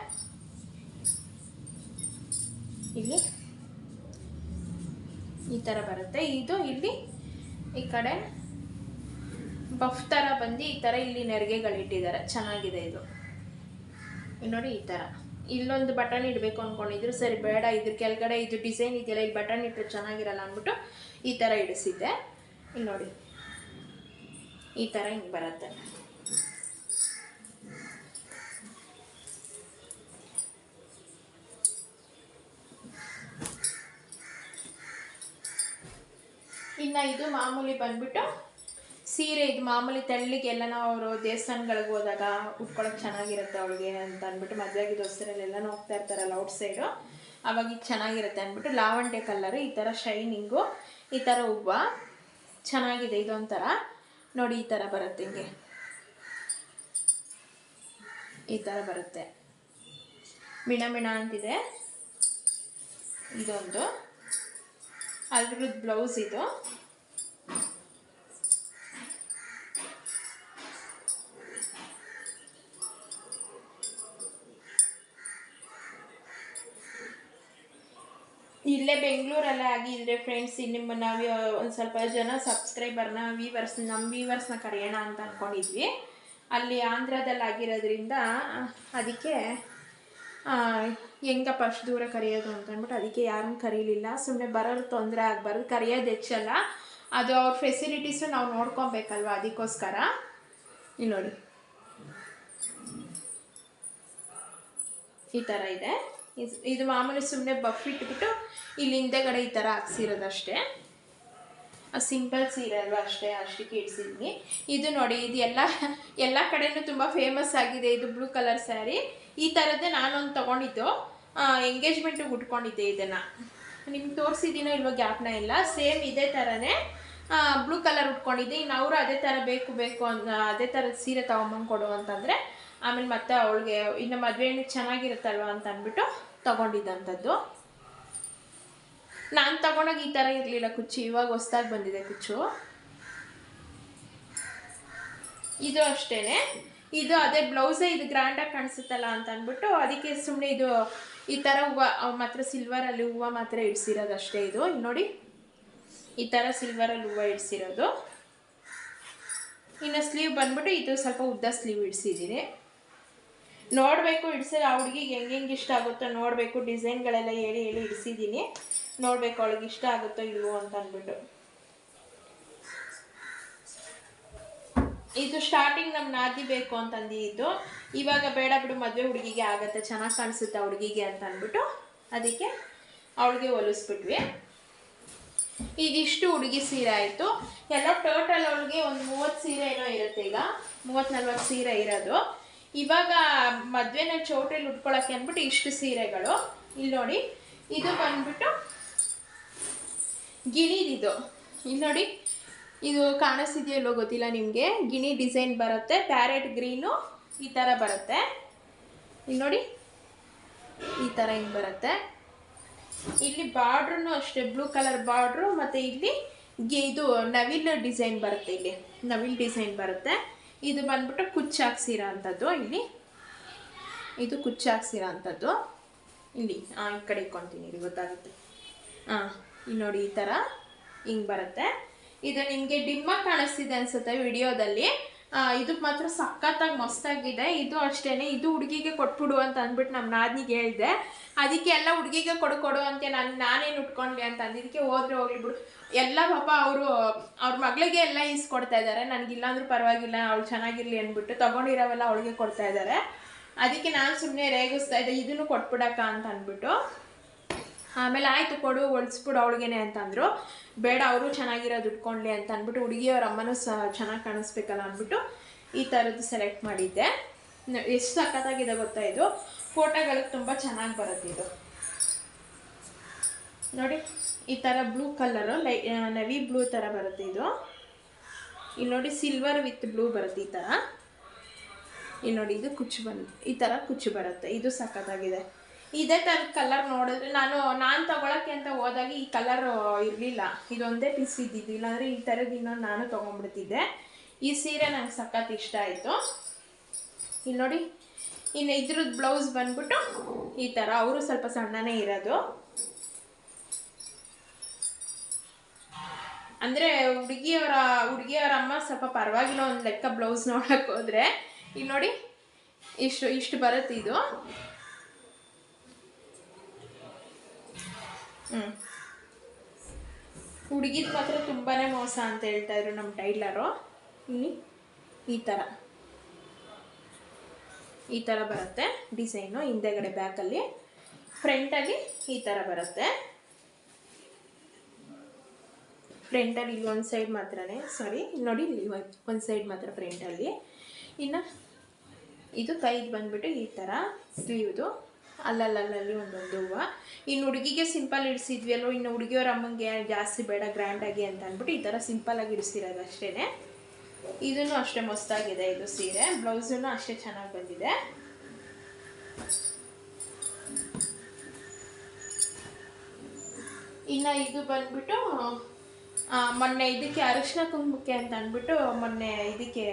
ಇಲ್ಲಿ ಈ ಥರ ಬರುತ್ತೆ. ಇದು ಇಲ್ಲಿ ಈ ಕಡೆ ಬಫ್ ಥರ ಬಂದು ಈ ಥರ ಇಲ್ಲಿ ನೆರಿಗೆಗಳಿಟ್ಟಿದ್ದಾರೆ ಚೆನ್ನಾಗಿದೆ ಇದು. ನೋಡಿ ಈ ಥರ ಇಲ್ಲೊಂದು ಬಟನ್ ಇಡಬೇಕು ಅಂದ್ಕೊಂಡಿದ್ರು ಸರಿ, ಬೇಡ, ಇದ್ರ ಕೆಳಗಡೆ ಇದು ಡಿಸೈನ್ ಇದೆಯಲ್ಲ, ಇಲ್ಲಿ ಬಟನ್ ಇಟ್ಟರೆ ಚೆನ್ನಾಗಿರಲ್ಲ ಅಂದ್ಬಿಟ್ಟು ಈ ಥರ ಇಡಿಸಿದ್ದೆ. ಇಲ್ಲಿ ನೋಡಿ. ಈ ಥರ ಹಿಂಗೆ ಬರುತ್ತೆ. ಇನ್ನು ಇದು ಮಾಮೂಲಿ ಬಂದ್ಬಿಟ್ಟು ಸೀರೆ, ಇದು ಮಾಮೂಲಿ ತೆಳ್ಳಿಗೆಲ್ಲ ನಾವು ಅವರು ದೇವಸ್ಥಾನಗಳಿಗೆ ಹೋದಾಗ ಉಟ್ಕೊಳಕ್ಕೆ ಚೆನ್ನಾಗಿರುತ್ತೆ ಅವಳಿಗೆ ಅಂತ ಅಂದ್ಬಿಟ್ಟು ಮದುವೆಗೆ ದೋಸ್ತರಲ್ಲೆಲ್ಲ ಹೋಗ್ತಾ ಇರ್ತಾರಲ್ಲ ಔಟ್ ಸೈಡು. ಅವಾಗ ಚೆನ್ನಾಗಿರುತ್ತೆ ಅಂದ್ಬಿಟ್ಟು ಲಾವಂಡೆ ಕಲ್ಲರು, ಈ ಥರ ಶೈನಿಂಗು ಈ ಥರ ಹೂವು. ಚೆನ್ನಾಗಿದೆ, ಇದೊಂಥರ. ನೋಡಿ, ಈ ಥರ ಬರುತ್ತೆ ಹಿಂಗೆ. ಈ ಥರ ಬರುತ್ತೆ. ಮಿಣ ಮಿಣ ಅಂತಿದೆ. ಇದೊಂದು. ಅದ್ರದ್ದು ಬ್ಲೌಸ್ ಇದು. ಇಲ್ಲೇ ಬೆಂಗಳೂರಲ್ಲೇ ಆಗಿದ್ರೆ ಫ್ರೆಂಡ್ಸ್ ನಿಮ್ಮ ನಾವು ಒಂದು ಸ್ವಲ್ಪ ಜನ ಸಬ್ಸ್ಕ್ರೈಬರ್ನ ವೀವರ್ಸ್ ನಮ್ಮ ವೀವರ್ಸ್ನ ಕರೆಯೋಣ ಅಂತ ಅಂದ್ಕೊಂಡಿದ್ವಿ ಅಲ್ಲಿ ಆಂಧ್ರದಲ್ಲಿ ಆಗಿರೋದ್ರಿಂದ, ಅದಕ್ಕೆ ಹೆಂಗಪ್ಪ ಅಷ್ಟು ದೂರ ಕರೆಯೋದು ಅಂತ ಅಂದ್ಬಿಟ್ಟು ಅದಕ್ಕೆ ಯಾರನ್ನೂ ಕರೀಲಿಲ್ಲ. ಸುಮ್ಮನೆ ಬರೋರು ತೊಂದರೆ ಆಗಬಾರ್ದು. ಕರೆಯೋದು ಹೆಚ್ಚಲ್ಲ. ಅದು ಅವ್ರ ಫೆಸಿಲಿಟೀಸು ನಾವು ನೋಡ್ಕೊಬೇಕಲ್ವ ಅದಕ್ಕೋಸ್ಕರ. ಇಲ್ಲಿ ನೋಡಿ. ಈ ಥರ ಇದೆ. ಇದ್- ಇದು ಮಾಮೂಲಿ ಸುಮ್ಮನೆ ಬಫ್ ಇಟ್ಬಿಟ್ಟು ಇಲ್ಲಿ ಹಿಂದೆಗಡೆ ಈ ಥರ ಹಾಕ್ಸಿರೋದಷ್ಟೇ. ಸಿಂಪಲ್ ಸೀರೆ ಅಲ್ವಾ ಅಷ್ಟೇ ಅಷ್ಟಕ್ಕೆ ಇಡ್ಸಿದ್ವಿ ಇದು ನೋಡಿ, ಇದು ಎಲ್ಲ ಎಲ್ಲ ಕಡೆನೂ ತುಂಬ ಫೇಮಸ್ ಆಗಿದೆ ಇದು ಬ್ಲೂ ಕಲರ್ ಸ್ಯಾರಿ ಈ ಥರದ್ದೇ ನಾನೊಂದು ತೊಗೊಂಡಿದ್ದು. ಎಂಗೇಜ್ಮೆಂಟಿಗೆ ಉಟ್ಕೊಂಡಿದ್ದೆ ಇದನ್ನು. ನಿಮ್ಗೆ ತೋರಿಸಿದ್ದೀನೋ ಇಲ್ವೋ ಗ್ಯಾಪ್ನ ಇಲ್ಲ. ಸೇಮ್ ಇದೇ ಥರನೇ ಬ್ಲೂ ಕಲರ್ ಉಟ್ಕೊಂಡಿದ್ದೆ. ಇನ್ನು ಅವರು ಅದೇ ಥರ ಬೇಕು ಬೇಕು ಅದೇ ಥರದ ಸೀರೆ ತೊಗೊಂಬಂದು ಕೊಡು ಅಂತಂದರೆ ಆಮೇಲೆ ಮತ್ತೆ ಅವಳಿಗೆ ಇನ್ನು ಮದುವೆ ಹಣ್ಣು ಚೆನ್ನಾಗಿರುತ್ತಲ್ವ ಅಂತ ಅಂದ್ಬಿಟ್ಟು ತೊಗೊಂಡಿದ್ದಂಥದ್ದು. ನಾನು ತಗೊಂಡಾಗ ಈ ಥರ ಇರಲಿಲ್ಲ ಕುಚ್ಚು, ಇವಾಗ ಹೊಸ್ದಾಗಿ ಬಂದಿದೆ ಕುಚ್ಚು. ಇದು ಅಷ್ಟೇ ಇದು ಅದೇ ಬ್ಲೌಸೇ ಇದು ಗ್ರ್ಯಾಂಡಾಗಿ ಕಾಣಿಸುತ್ತಲ್ಲ ಅಂತ ಅಂದ್ಬಿಟ್ಟು ಅದಕ್ಕೆ ಸುಮ್ಮನೆ ಇದು ಈ ಥರ ಹೂವು ಮಾತ್ರ ಸಿಲ್ವರಲ್ಲಿ ಹೂವು ಮಾತ್ರ ಇಡ್ಸಿರೋದು ಅಷ್ಟೇ ಇದು. ನೋಡಿ, ಈ ಥರ ಸಿಲ್ವರಲ್ಲಿ ಹೂವು ಇಡಿಸಿರೋದು. ಇನ್ನು ಸ್ಲೀವ್ ಬಂದ್ಬಿಟ್ಟು ಇದು ಸ್ವಲ್ಪ ಉದ್ದ ಸ್ಲೀವ್ ಇಡ್ಸಿದ್ದೀನಿ. ನೋಡಬೇಕು ಇಡ್ಸಿದ್ರೆ ಆ ಹುಡುಗಿಗೆ ಹೆಂಗೆ ಇಷ್ಟ ಆಗುತ್ತೋ ನೋಡಬೇಕು, ಡಿಸೈನ್ಗಳೆಲ್ಲ ಹೇಳಿ ಹೇಳಿ ಇಡ್ಸಿದ್ದೀನಿ. ನೋಡಬೇಕು ಅವಳಿಗೆ ಇಷ್ಟ ಆಗುತ್ತೋ ಇಲ್ವೋ ಅಂತ ಅಂದ್ಬಿಟ್ಟು. ಇದು ಸ್ಟಾರ್ಟಿಂಗ್ ನಮ್ಮ ನಾದಿ ಬೇಕು ಅಂತ ಅಂದಿದ್ದು. ಇವಾಗ ಬೇಡ ಬಿಡು, ಮದುವೆ ಹುಡುಗಿಗೆ ಆಗತ್ತೆ, ಚೆನ್ನಾಗಿ ಕಾಣಿಸುತ್ತೆ ಹುಡುಗಿಗೆ ಅಂತ ಅಂದ್ಬಿಟ್ಟು ಅದಕ್ಕೆ ಅವಳಿಗೆ ಹೊಲಿಸ್ಬಿಟ್ವಿ. ಇದಿಷ್ಟು ಹುಡುಗಿ ಸೀರೆ ಆಯಿತು. ಎಲ್ಲ ಟೋಟಲ್ ಅವಳಿಗೆ ಒಂದು ಮೂವತ್ತು ಸೀರೆ ಏನೋ ಇರುತ್ತೆ ಈಗ. ಮೂವತ್ತು ನಲ್ವತ್ತು ಸೀರೆ ಇರೋದು. ಇವಾಗ ಮದುವೆನ ಚೌಟ್ರಿಲಿ ಉಟ್ಕೊಳ್ಳೋಕ್ಕೆ ಅಂದ್ಬಿಟ್ಟು ಇಷ್ಟು ಸೀರೆಗಳು. ಇಲ್ಲಿ ನೋಡಿ, ಇದು ಬಂದ್ಬಿಟ್ಟು ಗಿಣಿದಿದು ಇಲ್ಲಿ ನೋಡಿ, ಇದು ಕಾಣಿಸ್ತಿದೆಯಲ್ಲೋ ಗೊತ್ತಿಲ್ಲ ನಿಮಗೆ. ಗಿಣಿ ಡಿಸೈನ್ ಬರುತ್ತೆ, ಪ್ಯಾರೆಟ್ ಗ್ರೀನು ಈ ಥರ ಬರುತ್ತೆ. ಇಲ್ಲಿ ನೋಡಿ, ಈ ಥರ ಹಿಂಗೆ ಬರುತ್ತೆ. ಇಲ್ಲಿ ಬಾರ್ಡ್ರೂ ಅಷ್ಟೇ, ಬ್ಲೂ ಕಲರ್ ಬಾರ್ಡ್ರು, ಮತ್ತು ಇಲ್ಲಿ ಇದು ನವಿಲ್ ಡಿಸೈನ್ ಬರುತ್ತೆ ಇಲ್ಲಿ. ನವಿಲ್ ಡಿಸೈನ್ ಬರುತ್ತೆ. ಇದು ಬಂದ್ಬಿಟ್ಟು ಕುಚ್ಚು ಹಾಕ್ಸಿರೋ ಅಂಥದ್ದು ಇಲ್ಲಿ. ಇದು ಕುಚ್ಚು ಹಾಕ್ಸಿರೋ ಅಂಥದ್ದು ಇಲ್ಲಿ ಈ ಕಡೆ ಇಟ್ಕೊತೀನಿ, ಇಲ್ಲಿ ಗೊತ್ತಾಗುತ್ತೆ. ಹಾಂ ಇಲ್ಲಿ ನೋಡಿ, ಈ ಥರ ಹಿಂಗೆ ಬರುತ್ತೆ. ಇದು ನಿಮಗೆ ಡಿಮ್ಮಾಗಿ ಕಾಣಿಸ್ತಿದೆ ಅನ್ಸುತ್ತೆ ವಿಡಿಯೋದಲ್ಲಿ. ಇದು ಮಾತ್ರ ಸಖತ್ತಾಗಿ ಮಸ್ತಾಗಿದೆ. ಇದು ಅಷ್ಟೇನೆ, ಇದು ಹುಡುಗಿಗೆ ಕೊಟ್ಬಿಡು ಅಂತ ಅಂದ್ಬಿಟ್ಟು ನಮ್ಮ ನಾದ್ನಿಗೆ ಹೇಳಿದೆ. ಅದಕ್ಕೆ ಎಲ್ಲ ಹುಡುಗಿಗೆ ಕೊಡು ಕೊಡು ಅಂತ ನಾನು, ನಾನೇನು ಉಟ್ಕೊಂಡ್ಲಿ ಅಂತ ಅಂದಿದ್ದಕ್ಕೆ ಹೋದ್ರೆ ಹೋಗ್ಲಿ ಬಿಡು. ಎಲ್ಲ ಪಾಪ ಅವರು, ಅವ್ರ ಮಗಳಿಗೆ ಎಲ್ಲ ಇಸ್ಕೊಡ್ತಾ ಇದ್ದಾರೆ ನನಗಿಲ್ಲ ಅಂದ್ರೂ ಪರವಾಗಿಲ್ಲ, ಅವಳು ಚೆನ್ನಾಗಿರ್ಲಿ ಅಂದ್ಬಿಟ್ಟು ತೊಗೊಂಡಿರೋವೆಲ್ಲ ಅವಳಿಗೆ ಕೊಡ್ತಾ ಇದ್ದಾರೆ ಅದಕ್ಕೆ ನಾನು ಸುಮ್ಮನೆ ರೇಗಿಸ್ತಾ ಇದ್ದೆ, ಇದನ್ನು ಕೊಟ್ಬಿಡಕ್ಕ ಅಂತ ಅಂದ್ಬಿಟ್ಟು. ಆಮೇಲೆ ಆಯಿತು ಕೊಡು, ಹೊಲ್ಸ್ಬಿಡು ಅವಳಿಗೇನೆ ಅಂತಂದರು. ಬೇಡ, ಅವರು ಚೆನ್ನಾಗಿರೋದು ಉಟ್ಕೊಂಡ್ಲಿ ಅಂತ ಅಂದ್ಬಿಟ್ಟು ಹುಡುಗಿಯವ್ರ ಅಮ್ಮನೂ ಸಹ ಚೆನ್ನಾಗಿ ಕಾಣಿಸ್ಬೇಕಲ್ಲ ಅಂದ್ಬಿಟ್ಟು ಈ ಥರದ್ದು ಸೆಲೆಕ್ಟ್ ಮಾಡಿದ್ದೆ. ಎಷ್ಟು ಸಖತ್ತಾಗಿದೆ ಗೊತ್ತಾ ಇದು? ಫೋಟೋಗಳಿಗೆ ತುಂಬ ಚೆನ್ನಾಗಿ ಬರುತ್ತೆ ಇದು. ನೋಡಿ, ಈ ಥರ ಬ್ಲೂ ಕಲರು, ಲೈ ನವಿ ಬ್ಲೂ ಥರ ಬರುತ್ತೆ ಇದು. ಇಲ್ಲಿ ನೋಡಿ ಸಿಲ್ವರ್ ವಿತ್ ಬ್ಲೂ ಬರುತ್ತೆ ಈ ಥರ. ಇಲ್ಲಿ ನೋಡಿ ಇದು ಕುಚ್ಚು ಬಂದು, ಈ ಥರ ಕುಚ್ಚು ಬರುತ್ತೆ. ಇದು ಸಖತ್ತಾಗಿದೆ. ಇದೇ ಥರದ ಕಲರ್ ನೋಡಿದ್ರೆ ನಾನು ನಾನು ತಗೊಳಕ್ಕೆ ಅಂತ ಹೋದಾಗ ಈ ಕಲರ್ ಇರಲಿಲ್ಲ. ಇದೊಂದೇ ಪೀಸ್ ಇದ್ದಿದ್ದು. ಇಲ್ಲಾಂದರೆ ಈ ಥರದ್ದು ಇನ್ನೊಂದು ನಾನು ತೊಗೊಂಡ್ಬಿಡ್ತಿದ್ದೆ. ಈ ಸೀರೆ ನಂಗೆ ಸಖತ್ ಇಷ್ಟ ಆಯಿತು. ಇಲ್ಲಿ ನೋಡಿ ಇನ್ನು ಇದ್ರದ್ದು ಬ್ಲೌಸ್ ಬಂದ್ಬಿಟ್ಟು ಈ ಥರ ಅವರು ಸ್ವಲ್ಪ ಸಣ್ಣನೇ ಇರೋದು. ಅಂದರೆ ಹುಡುಗಿಯವರ ಹುಡುಗಿಯವರ ಅಮ್ಮ ಸ್ವಲ್ಪ ಪರವಾಗಿಲ್ಲ ಒಂದು ಲೆಕ್ಕ ಬ್ಲೌಸ್ ನೋಡೋಕ್ಕೆ ಹೋದರೆ. ಇಲ್ಲಿ ನೋಡಿ, ಇಷ್ಟು ಇಷ್ಟು ಬರುತ್ತೆ ಇದು. ಹುಡುಗಿದ್ ಮಾತ್ರ ತುಂಬಾ ಮೋಸ ಅಂತ ಹೇಳ್ತಾ ಇದ್ರು ನಮ್ಮ ಟೈಲರು. ಇಲ್ಲಿ ಈ ಥರ ಈ ಥರ ಬರುತ್ತೆ ಡಿಸೈನು ಹಿಂದೆಗಡೆ ಬ್ಯಾಕಲ್ಲಿ. ಫ್ರಂಟಾಗಿ ಈ ಥರ ಬರುತ್ತೆ. ಫ್ರಂಟಲ್ಲಿ ಇಲ್ಲಿ ಒಂದು ಸೈಡ್ ಮಾತ್ರನೇ. ಸಾರಿ ನೋಡಿ ಇಲ್ಲಿ ಒಂದು ಸೈಡ್ ಮಾತ್ರ ಫ್ರಂಟಲ್ಲಿ ಇನ್ನು ಇದು ಕೈದು ಬಂದ್ಬಿಟ್ಟು ಈ ಥರ ಸ್ಲೀವ್ದು ಅಲ್ಲಲ್ಲಲ್ಲಿ ಒಂದೊಂದು ಹೂವು. ಇನ್ನು ಹುಡುಗಿಗೆ ಸಿಂಪಲ್ ಇಡಿಸಿದ್ವಿ ಅಲ್ವ? ಇನ್ನು ಹುಡುಗಿಯವ್ರ ಅಮ್ಮಂಗೆ ಜಾಸ್ತಿ ಬೇಡ ಗ್ರ್ಯಾಂಡಾಗಿ ಅಂತ ಅಂದ್ಬಿಟ್ಟು ಈ ಥರ ಸಿಂಪಲಾಗಿ ಇಡಿಸಿರೋದು ಅಷ್ಟೇ ಇದನ್ನು ಅಷ್ಟೇ ಮಸ್ತಾಗಿದೆ ಇದು ಸೀರೆ. ಬ್ಲೌಸನ್ನು ಅಷ್ಟೇ ಚೆನ್ನಾಗಿ ಬಂದಿದೆ. ಇನ್ನು ಇದು ಬಂದ್ಬಿಟ್ಟು ಮೊನ್ನೆ ಇದಕ್ಕೆ ಅರಿಶಿನ ಕುಂಕುಮಕ್ಕೆ ಅಂತ ಅಂದ್ಬಿಟ್ಟು ಮೊನ್ನೆ ಇದಕ್ಕೆ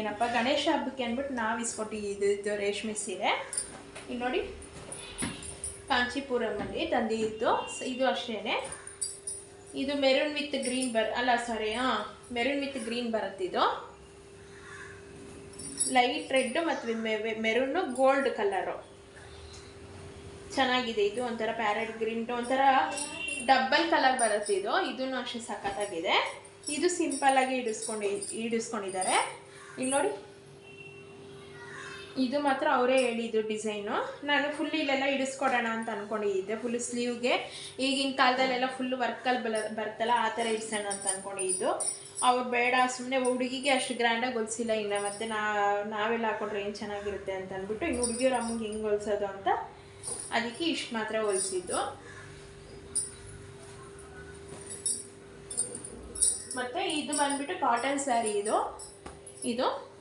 ಏನಪ್ಪ, ಗಣೇಶ ಹಬ್ಬಕ್ಕೆ ಅಂದ್ಬಿಟ್ಟು ನಾವು ಇಸ್ಕೊಟ್ಟಿದ್ದು ಇದು ರೇಷ್ಮೆ ಸೀರೆ. ಇಲ್ಲಿ ನೋಡಿ. ಕಾಂಚೀಪುರಮಲ್ಲಿ ತಂದಿದ್ದು. ಇದು ಅಷ್ಟೇ ಇದು ಮೆರೂನ್ ವಿತ್ ಗ್ರೀನ್ ಬರ್ ಅಲ್ಲ ಸಾರಿ ಹಾಂ, ಮೆರೂನ್ ವಿತ್ ಗ್ರೀನ್ ಬರುತ್ತಿದ್ದು ಲೈಟ್ ರೆಡ್ ಮತ್ತು ಮೆರೂನು ಗೋಲ್ಡ್ ಕಲರು. ಚೆನ್ನಾಗಿದೆ ಇದು, ಒಂಥರ ಪ್ಯಾರೆಟ್ ಗ್ರೀನ್, ಒಂಥರ ಡಬ್ಬಲ್ ಕಲರ್ ಬರುತ್ತೆ ಇದು ಇದನ್ನು ಅಷ್ಟೇ ಸಖತ್ತಾಗಿದೆ. ಇದು ಸಿಂಪಲ್ ಆಗಿ ಇಡಿಸ್ಕೊಂಡು ಇಡಿಸ್ಕೊಂಡಿದ್ದಾರೆ. ಇಲ್ಲಿ ನೋಡಿ. ಇದು ಮಾತ್ರ ಅವರೇ ಹೇಳಿದ್ದು ಡಿಸೈನು. ನಾನು ಫುಲ್ ಇಲ್ಲೆಲ್ಲ ಇಡಿಸ್ಕೊಡೋಣ ಅಂತ ಅಂದ್ಕೊಂಡಿದ್ದೆ ಫುಲ್ ಸ್ಲೀವ್ಗೆ ಈಗಿನ ಕಾಲದಲ್ಲೆಲ್ಲ ಫುಲ್ ವರ್ಕಲ್ಲಿ ಬಲ, ಬರ್ತಲ್ಲ, ಆ ಥರ ಇಡ್ಸೋಣ ಅಂತ ಅಂದ್ಕೊಂಡಿದ್ದು ಅವ್ರು ಬೇಡ ಸುಮ್ಮನೆ ಹುಡುಗಿಗೆ ಅಷ್ಟು ಗ್ರ್ಯಾಂಡಾಗಿ ಹೊಲಿಸಿಲ್ಲ ಇನ್ನು, ಮತ್ತೆ ನಾ, ನಾವೆಲ್ಲ ಹಾಕೊಂಡ್ರೆ ಏನು ಚೆನ್ನಾಗಿರುತ್ತೆ ಅಂತ ಅಂದ್ಬಿಟ್ಟು ಈ ಹುಡುಗಿಯವ್ರ ಅಮ್ಮಗೆ ಹೆಂಗೆ ಹೊಲಿಸೋದು ಅಂತ ಅದಕ್ಕೆ ಇಷ್ಟು ಮಾತ್ರ ಹೊಲಿಸಿದ್ದು. ಮತ್ತು ಇದು ಬಂದ್ಬಿಟ್ಟು ಕಾಟನ್ ಸ್ಯಾರಿ ಇದು. ಇದು.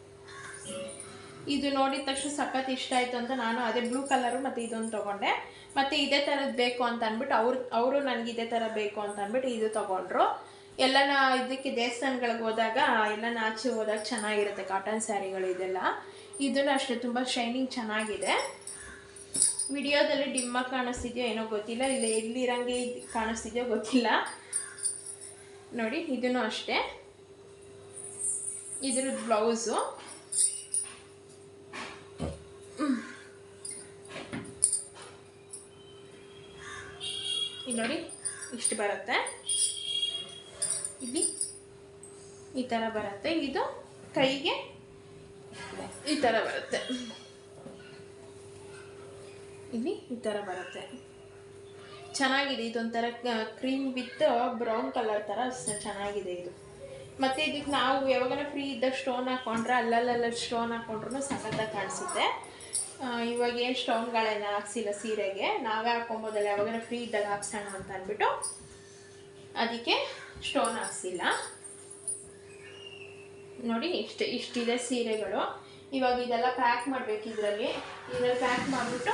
ಇದು ನೋಡಿದ ತಕ್ಷಣ ಸಖತ್ ಇಷ್ಟ ಆಯಿತು ಅಂತ ನಾನು ಅದೇ ಬ್ಲೂ ಕಲರು ಮತ್ತು ಇದೊಂದು ತೊಗೊಂಡೆ. ಮತ್ತು ಇದೇ ಥರದ್ದು ಬೇಕು ಅಂತ ಅಂದ್ಬಿಟ್ಟು ಅವ್ರು, ಅವರು ನನಗೆ ಇದೇ ಥರ ಬೇಕು ಅಂತ ಅಂದ್ಬಿಟ್ಟು ಇದು ತೊಗೊಂಡ್ರು. ಎಲ್ಲನ ಇದಕ್ಕೆ ದೇವಸ್ಥಾನಗಳಿಗೆ ಹೋದಾಗ ಎಲ್ಲ ಆಚೆ ಹೋದಾಗ ಚೆನ್ನಾಗಿರುತ್ತೆ ಕಾಟನ್ ಸ್ಯಾರಿಗಳು ಇದೆಲ್ಲ. ಇದನ್ನು ಅಷ್ಟೇ, ತುಂಬ ಶೈನಿಂಗ್ ಚೆನ್ನಾಗಿದೆ. ವಿಡಿಯೋದಲ್ಲಿ ಡಿಮ್ಮ ಕಾಣಿಸ್ತಿದೆಯೋ ಏನೋ ಗೊತ್ತಿಲ್ಲ, ಇಲ್ಲ ಎಲ್ಲಿರಂಗೆ ಇದು ಕಾಣಿಸ್ತಿದೆಯೋ ಗೊತ್ತಿಲ್ಲ. ನೋಡಿ, ಇದನ್ನು ಅಷ್ಟೇ. ಇದ್ರದ್ದು ಬ್ಲೌಸು ಇಲ್ಲಿ ನೋಡಿ, ಇಷ್ಟು ಬರುತ್ತೆ. ಇಲ್ಲಿ ಈ ಥರ ಬರುತ್ತೆ. ಇದು ಕೈಗೆ ಈ ಥರ ಬರುತ್ತೆ. ಇಲ್ಲಿ ಈ ಥರ ಬರುತ್ತೆ. ಚೆನ್ನಾಗಿದೆ. ಇದೊಂಥರ ಕ್ರೀಮ್ ವಿತ್ ಬ್ರೌನ್ ಕಲರ್ ಥರ ಚೆನ್ನಾಗಿದೆ ಇದು. ಮತ್ತು ಇದಕ್ಕೆ ನಾವು ಯಾವಾಗನ ಫ್ರೀ ಇದ್ದಾಗ ಸ್ಟೋನ್ ಹಾಕ್ಕೊಂಡ್ರೆ ಅಲ್ಲಲ್ಲಲ್ಲ ಸ್ಟೋನ್ ಹಾಕ್ಕೊಂಡ್ರೂ ಸಖತ್ತಾಗಿ ಕಾಣಿಸುತ್ತೆ. ಇವಾಗ ಏನು ಸ್ಟೋನ್ಗಳೆಲ್ಲ ಹಾಕ್ಸಿಲ್ಲ ಸೀರೆಗೆ, ನಾವೇ ಹಾಕ್ಕೊಬೋದಲ್ಲ ಯಾವಾಗ ಫ್ರೀ ಇದ್ದಾಗ ಹಾಕ್ಸೋಣ ಅಂತ ಅಂದ್ಬಿಟ್ಟು ಅದಕ್ಕೆ ಸ್ಟೋನ್ ಹಾಕ್ಸಿಲ್ಲ. ನೋಡಿ, ಇಷ್ಟು, ಇಷ್ಟಿದೆ ಸೀರೆಗಳು. ಇವಾಗ ಇದೆಲ್ಲ ಪ್ಯಾಕ್ ಮಾಡಬೇಕು ಇದರಲ್ಲಿ. ಇದರಲ್ಲಿ ಪ್ಯಾಕ್ ಮಾಡಿಬಿಟ್ಟು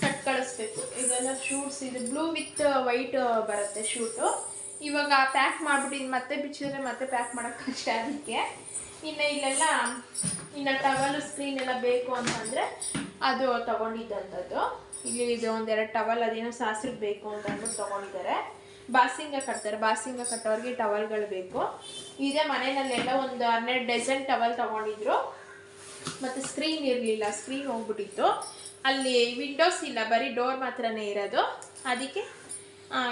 ಕಟ್ ಕಳಿಸ್ಬೇಕು. ಇದೆಲ್ಲ ಶೂಟ್ಸ್ ಇದು ಬ್ಲೂ ವಿತ್ ವೈಟ್ ಬರುತ್ತೆ ಶೂಟು ಇವಾಗ ಪ್ಯಾಕ್ ಮಾಡಿಬಿಟ್ಟು ಇದು ಮತ್ತೆ ಬಿಚ್ಚಿದ್ರೆ ಮತ್ತೆ ಪ್ಯಾಕ್ ಮಾಡೋಕ್ಕೆ ಕಷ್ಟ ಅದಕ್ಕೆ. ಇನ್ನು ಇಲ್ಲೆಲ್ಲ ಇನ್ನು ಟವಲ್ ಸ್ಕ್ರೀನ್ ಎಲ್ಲ ಬೇಕು ಅಂತಂದರೆ ಅದು ತಗೊಂಡಿದ್ದಂಥದ್ದು. ಇಲ್ಲಿ ಇದು ಒಂದೆರಡು ಟವಲ್ ಅದೇನೋ ಸಾಸ್ರಿಗೆ ಬೇಕು ಅಂತ ಅಂದ್ಬಿಟ್ಟು ತೊಗೊಂಡಿದ್ದಾರೆ. ಬಾಸಿಂಗ ಕಟ್ತಾರೆ. ಬಾಸಿಂಗ ಕಟ್ಟೋರಿಗೆ ಟವಲ್ಗಳು ಬೇಕು. ಇದೇ ಮನೆಯಲ್ಲೆಲ್ಲ ಒಂದು ಹನ್ನೆರಡು ಡಜನ್ ಟವಲ್ ತೊಗೊಂಡಿದ್ರು. ಮತ್ತು ಸ್ಕ್ರೀನ್ ಇರಲಿಲ್ಲ. ಸ್ಕ್ರೀನ್ ಹೋಗ್ಬಿಟ್ಟಿತ್ತು. ಅಲ್ಲಿ ವಿಂಡೋಸ್ ಇಲ್ಲ. ಬರೀ ಡೋರ್ ಮಾತ್ರನೇ ಇರೋದು. ಅದಕ್ಕೆ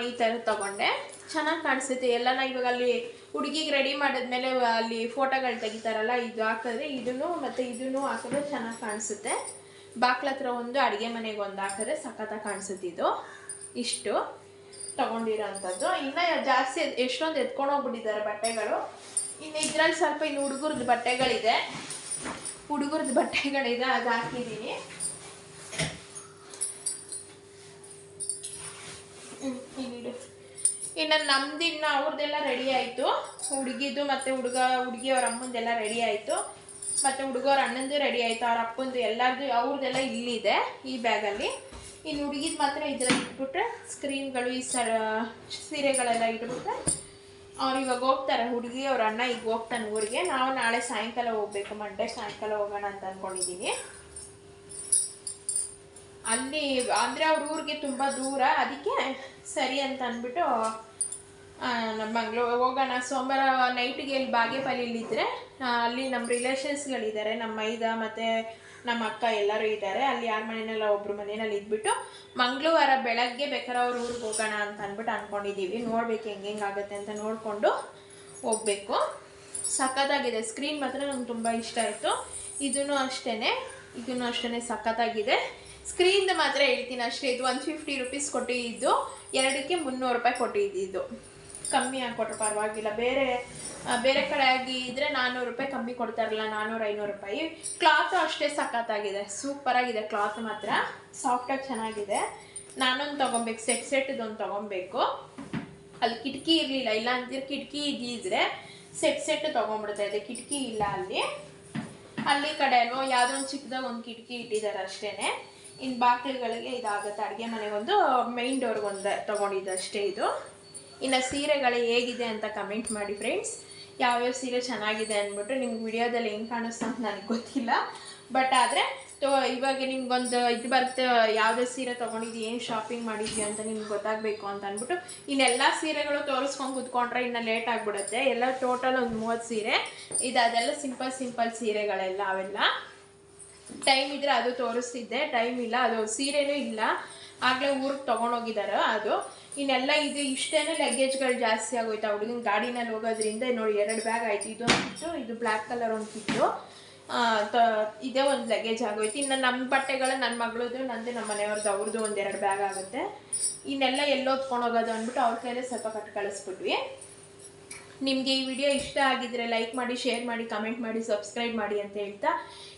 ಈ ಥರ ತಗೊಂಡೆ. ಚೆನ್ನಾಗಿ ಕಾಣಿಸುತ್ತೆ. ಎಲ್ಲನ ಇವಾಗ ಅಲ್ಲಿ ಹುಡುಗಿಗೆ ರೆಡಿ ಮಾಡಿದ್ಮೇಲೆ ಅಲ್ಲಿ ಫೋಟೋಗಳು ತೆಗಿತಾರಲ್ಲ, ಇದು ಹಾಕಿದ್ರೆ ಇದನ್ನು ಮತ್ತು ಇದನ್ನು ಹಾಕಿದ್ರೆ ಚೆನ್ನಾಗಿ ಕಾಣಿಸುತ್ತೆ. ಬಾಕ್ಲ ಹತ್ರ ಒಂದು ಅಡುಗೆ ಮನೆಗೆ ಒಂದು ಹಾಕಿದ್ರೆ ಸಖತ್ತಾಗಿ ಕಾಣಿಸುತ್ತೆ ಇದು. ಇಷ್ಟು ತಗೊಂಡಿರೋಂಥದ್ದು. ಇನ್ನೂ ಜಾಸ್ತಿ ಎಷ್ಟೊಂದು ಎತ್ಕೊಂಡು ಹೋಗ್ಬಿಟ್ಟಿದ್ದಾರೆ ಬಟ್ಟೆಗಳು. ಇನ್ನು ಇದರಲ್ಲಿ ಸ್ವಲ್ಪ ಇನ್ನು ಹುಡುಗರದ್ದು ಬಟ್ಟೆಗಳಿದೆ. ಹುಡುಗರದ್ದು ಬಟ್ಟೆಗಳಿದೆ, ಅದು ಹಾಕಿದ್ದೀನಿ ಇನ್ನು ನಮ್ದು ಇನ್ನು ಅವ್ರದ್ದೆಲ್ಲ ರೆಡಿ ಆಯಿತು. ಹುಡುಗಿದು ಮತ್ತು ಹುಡುಗ ಹುಡುಗಿ ಅವ್ರ ಅಮ್ಮಂದೆಲ್ಲ ರೆಡಿ ಆಯಿತು. ಮತ್ತು ಹುಡುಗವ್ರ ಅಣ್ಣಂದು ರೆಡಿ ಆಯಿತು, ಅವ್ರ ಅಪ್ಪಂದು, ಎಲ್ಲರದು ಅವ್ರದ್ದೆಲ್ಲ ಇಲ್ಲಿದೆ ಈ ಬ್ಯಾಗಲ್ಲಿ ಇನ್ನು ಹುಡುಗಿದ್ ಮಾತ್ರ ಇದರಲ್ಲಿ ಇಟ್ಬಿಟ್ರೆ ಸ್ಕ್ರೀನ್ಗಳು ಈ ಸರ ಸೀರೆಗಳೆಲ್ಲ ಇಟ್ಬಿಟ್ರೆ ಅವ್ರು ಇವಾಗ ಹೋಗ್ತಾರೆ. ಹುಡುಗಿ ಅವ್ರ ಅಣ್ಣ ಈಗ ಹೋಗ್ತಾನೆ ಊರಿಗೆ. ನಾವು ನಾಳೆ ಸಾಯಂಕಾಲ ಹೋಗ್ಬೇಕು ಮಂಡೇ ಸಾಯಂಕಾಲ ಹೋಗೋಣ ಅಂತ ಅಂದ್ಕೊಂಡಿದ್ದೀನಿ ಅಲ್ಲಿ, ಅಂದರೆ ಅವ್ರ ಊರಿಗೆ ತುಂಬ ದೂರ, ಅದಕ್ಕೆ ಸರಿ ಅಂತ ಅಂದ್ಬಿಟ್ಟು ನಮ್ಮ ಮಂಗ್ಳೂರು, ಹೋಗೋಣ. ಸೋಮವಾರ ನೈಟಿಗೆ ಇಲ್ಲಿ ಬಾಗೇಪಲ್ಲಿಲಿದ್ದರೆ ಅಲ್ಲಿ ನಮ್ಮ ರಿಲೇಷನ್ಸ್ಗಳಿದ್ದಾರೆ ನಮ್ಮ ಮೈದ ಮತ್ತು ನಮ್ಮ ಅಕ್ಕ ಎಲ್ಲರೂ ಇದ್ದಾರೆ ಅಲ್ಲಿ ಯಾರ ಮನೆಯಲ್ಲ ಒಬ್ರು ಮನೆಯಲ್ಲಿ ಇದ್ಬಿಟ್ಟು, ಮಂಗಳವಾರ ಬೆಳಗ್ಗೆ ಬೇಕಾದ್ರೆ ಅವ್ರ ಊರಿಗೆ ಹೋಗೋಣ ಅಂತ ಅಂದ್ಬಿಟ್ಟು ಅಂದ್ಕೊಂಡಿದ್ದೀವಿ ನೋಡ್ಬೇಕು ಹೆಂಗೆ ಹೆಂಗಾಗುತ್ತೆ ಅಂತ ನೋಡಿಕೊಂಡು ಹೋಗಬೇಕು. ಸಖತ್ತಾಗಿದೆ. ಸ್ಕ್ರೀನ್ ಮಾತ್ರ ನಂಗೆ ತುಂಬ ಇಷ್ಟ ಆಯಿತು ಇದೂ ಅಷ್ಟೇ ಇದೂ ಅಷ್ಟೇ ಸಖತ್ತಾಗಿದೆ. ಸ್ಕ್ರೀನ್ದು ಮಾತ್ರ ಹೇಳ್ತೀನಿ ಅಷ್ಟೇ. ಇದು ಒನ್ ಫಿಫ್ಟಿ ರುಪೀಸ್ ಕೊಟ್ಟಿದ್ದು. ಎರಡಕ್ಕೆ ಮುನ್ನೂರು ರೂಪಾಯಿ ಕೊಟ್ಟಿದ್ದು. ಕಮ್ಮಿ ಹಾಕ್ಕೊಟ್ರು ಪರವಾಗಿಲ್ಲ. ಬೇರೆ ಬೇರೆ ಕಡೆ ಆಗಿ ಇದ್ರೆ ನಾನ್ನೂರು ರೂಪಾಯಿ ಕಮ್ಮಿ ಕೊಡ್ತಾರಲ್ಲ ನಾನ್ನೂರು ಐನೂರು ರೂಪಾಯಿ. ಕ್ಲಾತು ಅಷ್ಟೇ ಸಖತ್ತಾಗಿದೆ. ಸೂಪರಾಗಿದೆ ಕ್ಲಾತ್ ಮಾತ್ರ. ಸಾಫ್ಟಾಗಿ ಚೆನ್ನಾಗಿದೆ. ನಾನೊಂದು ತೊಗೊಬೇಕು. ಸೆಟ್ ಸೆಟ್ದೊಂದು ತೊಗೊಬೇಕು. ಅಲ್ಲಿ ಕಿಟಕಿ ಇರಲಿಲ್ಲ. ಇಲ್ಲ ಅಂದ್ರೆ ಕಿಟಕಿ ಇದ್ದಿದ್ರೆ ಸೆಟ್ ಸೆಟ್ ತೊಗೊಂಡ್ಬಿಡ್ತಾ ಇದೆ ಕಿಟಕಿ ಇಲ್ಲ ಅಲ್ಲಿ. ಅಲ್ಲಿ ಕಡೆ ಅಲ್ವೋ, ಯಾವುದೋ ಒಂದು ಚಿಕ್ಕದಾಗ ಒಂದು ಕಿಟಕಿ ಇಟ್ಟಿದ್ದಾರೆ ಅಷ್ಟೇ ಇನ್ನು ಬಾಗಿಲುಗಳಿಗೆ ಇದಾಗುತ್ತೆ. ಅಡುಗೆ ಮನೆಗೊಂದು ಮೈನ್ ಡೋರ್ಗೊಂದು ತೊಗೊಂಡಿದ್ದು ಅಷ್ಟೇ ಇದು. ಇನ್ನು ಸೀರೆಗಳು ಹೇಗಿದೆ ಅಂತ ಕಮೆಂಟ್ ಮಾಡಿ ಫ್ರೆಂಡ್ಸ್ ಯಾವ್ಯಾವ ಸೀರೆ ಚೆನ್ನಾಗಿದೆ ಅಂದ್ಬಿಟ್ಟು ನಿಮ್ಗೆ ವಿಡಿಯೋದಲ್ಲಿ ಹೆಂಗೆ ಕಾಣಿಸ್ತು ಅಂತ ನನಗೆ ಗೊತ್ತಿಲ್ಲ. ಬಟ್ ಆದರೆ, ತೋ, ಇವಾಗ ನಿಮ್ಗೊಂದು ಇದು ಬರುತ್ತೆ, ಯಾವುದೇ ಸೀರೆ ತೊಗೊಂಡಿದ್ದು, ಏನು ಶಾಪಿಂಗ್ ಮಾಡಿದ್ವಿ ಅಂತ ನಿಮ್ಗೆ ಗೊತ್ತಾಗಬೇಕು ಅಂತ ಅಂದ್ಬಿಟ್ಟು ಇನ್ನೆಲ್ಲ ಸೀರೆಗಳು ತೋರಿಸ್ಕೊಂಡು ಕೂತ್ಕೊಂಡ್ರೆ ಇನ್ನು ಲೇಟ್ ಆಗಿಬಿಡುತ್ತೆ. ಎಲ್ಲ ಟೋಟಲ್ ಒಂದು ಮೂವತ್ತು ಸೀರೆ. ಇದು ಅದೆಲ್ಲ ಸಿಂಪಲ್ ಸಿಂಪಲ್ ಸೀರೆಗಳೆಲ್ಲ ಅವೆಲ್ಲ. ಟೈಮ್ ಇದ್ರೆ ಅದು ತೋರಿಸ್ತಿದ್ದೆ ಟೈಮ್ ಇಲ್ಲ, ಅದು ಸೀರೆನೂ ಇಲ್ಲ. ಆಗಲೇ ಊರಿಗೆ ತೊಗೊಂಡೋಗಿದ್ದಾರೆ ಅದು. ಇನ್ನೆಲ್ಲ ಇದು ಇಷ್ಟೇನೆ ಲಗೇಜ್ಗಳು ಜಾಸ್ತಿ ಆಗೋಯ್ತು. ಹುಡುಗನ ಗಾಡಿನಲ್ಲಿ ಹೋಗೋದ್ರಿಂದ ನೋಡಿ ಎರಡು ಬ್ಯಾಗ್ ಆಯ್ತು. ಇದು ಒಂದಿತ್ತು ಇದು ಬ್ಲ್ಯಾಕ್ ಕಲರ್ ಒಂದಿತ್ತು ಇದೇ ಒಂದು ಲಗೇಜ್ ಆಗೋಯ್ತು. ಇನ್ನು ನಮ್ಮ ಬಟ್ಟೆಗಳು ನನ್ನ ಮಗಳದ್ದು, ನಂದು ನಮ್ಮ ಮನೆಯವ್ರದ್ದು, ಅವ್ರದ್ದು ಒಂದೆರಡು ಬ್ಯಾಗ್ ಆಗುತ್ತೆ. ಇನ್ನೆಲ್ಲ ಎಲ್ಲೋ ಹೋಗೋದು ಅಂದ್ಬಿಟ್ಟು ಅವ್ರ ಕೈಲೇ ಸ್ವಲ್ಪ ಕಟ್ ಕಳಿಸ್ಬಿಟ್ವಿ. ನಿಮಗೆ ಈ ವಿಡಿಯೋ ಇಷ್ಟ ಆಗಿದ್ರೆ ಲೈಕ್ ಮಾಡಿ ಶೇರ್ ಮಾಡಿ ಕಮೆಂಟ್ ಮಾಡಿ ಸಬ್ಸ್ಕ್ರೈಬ್ ಮಾಡಿ ಅಂತ ಹೇಳ್ತಾ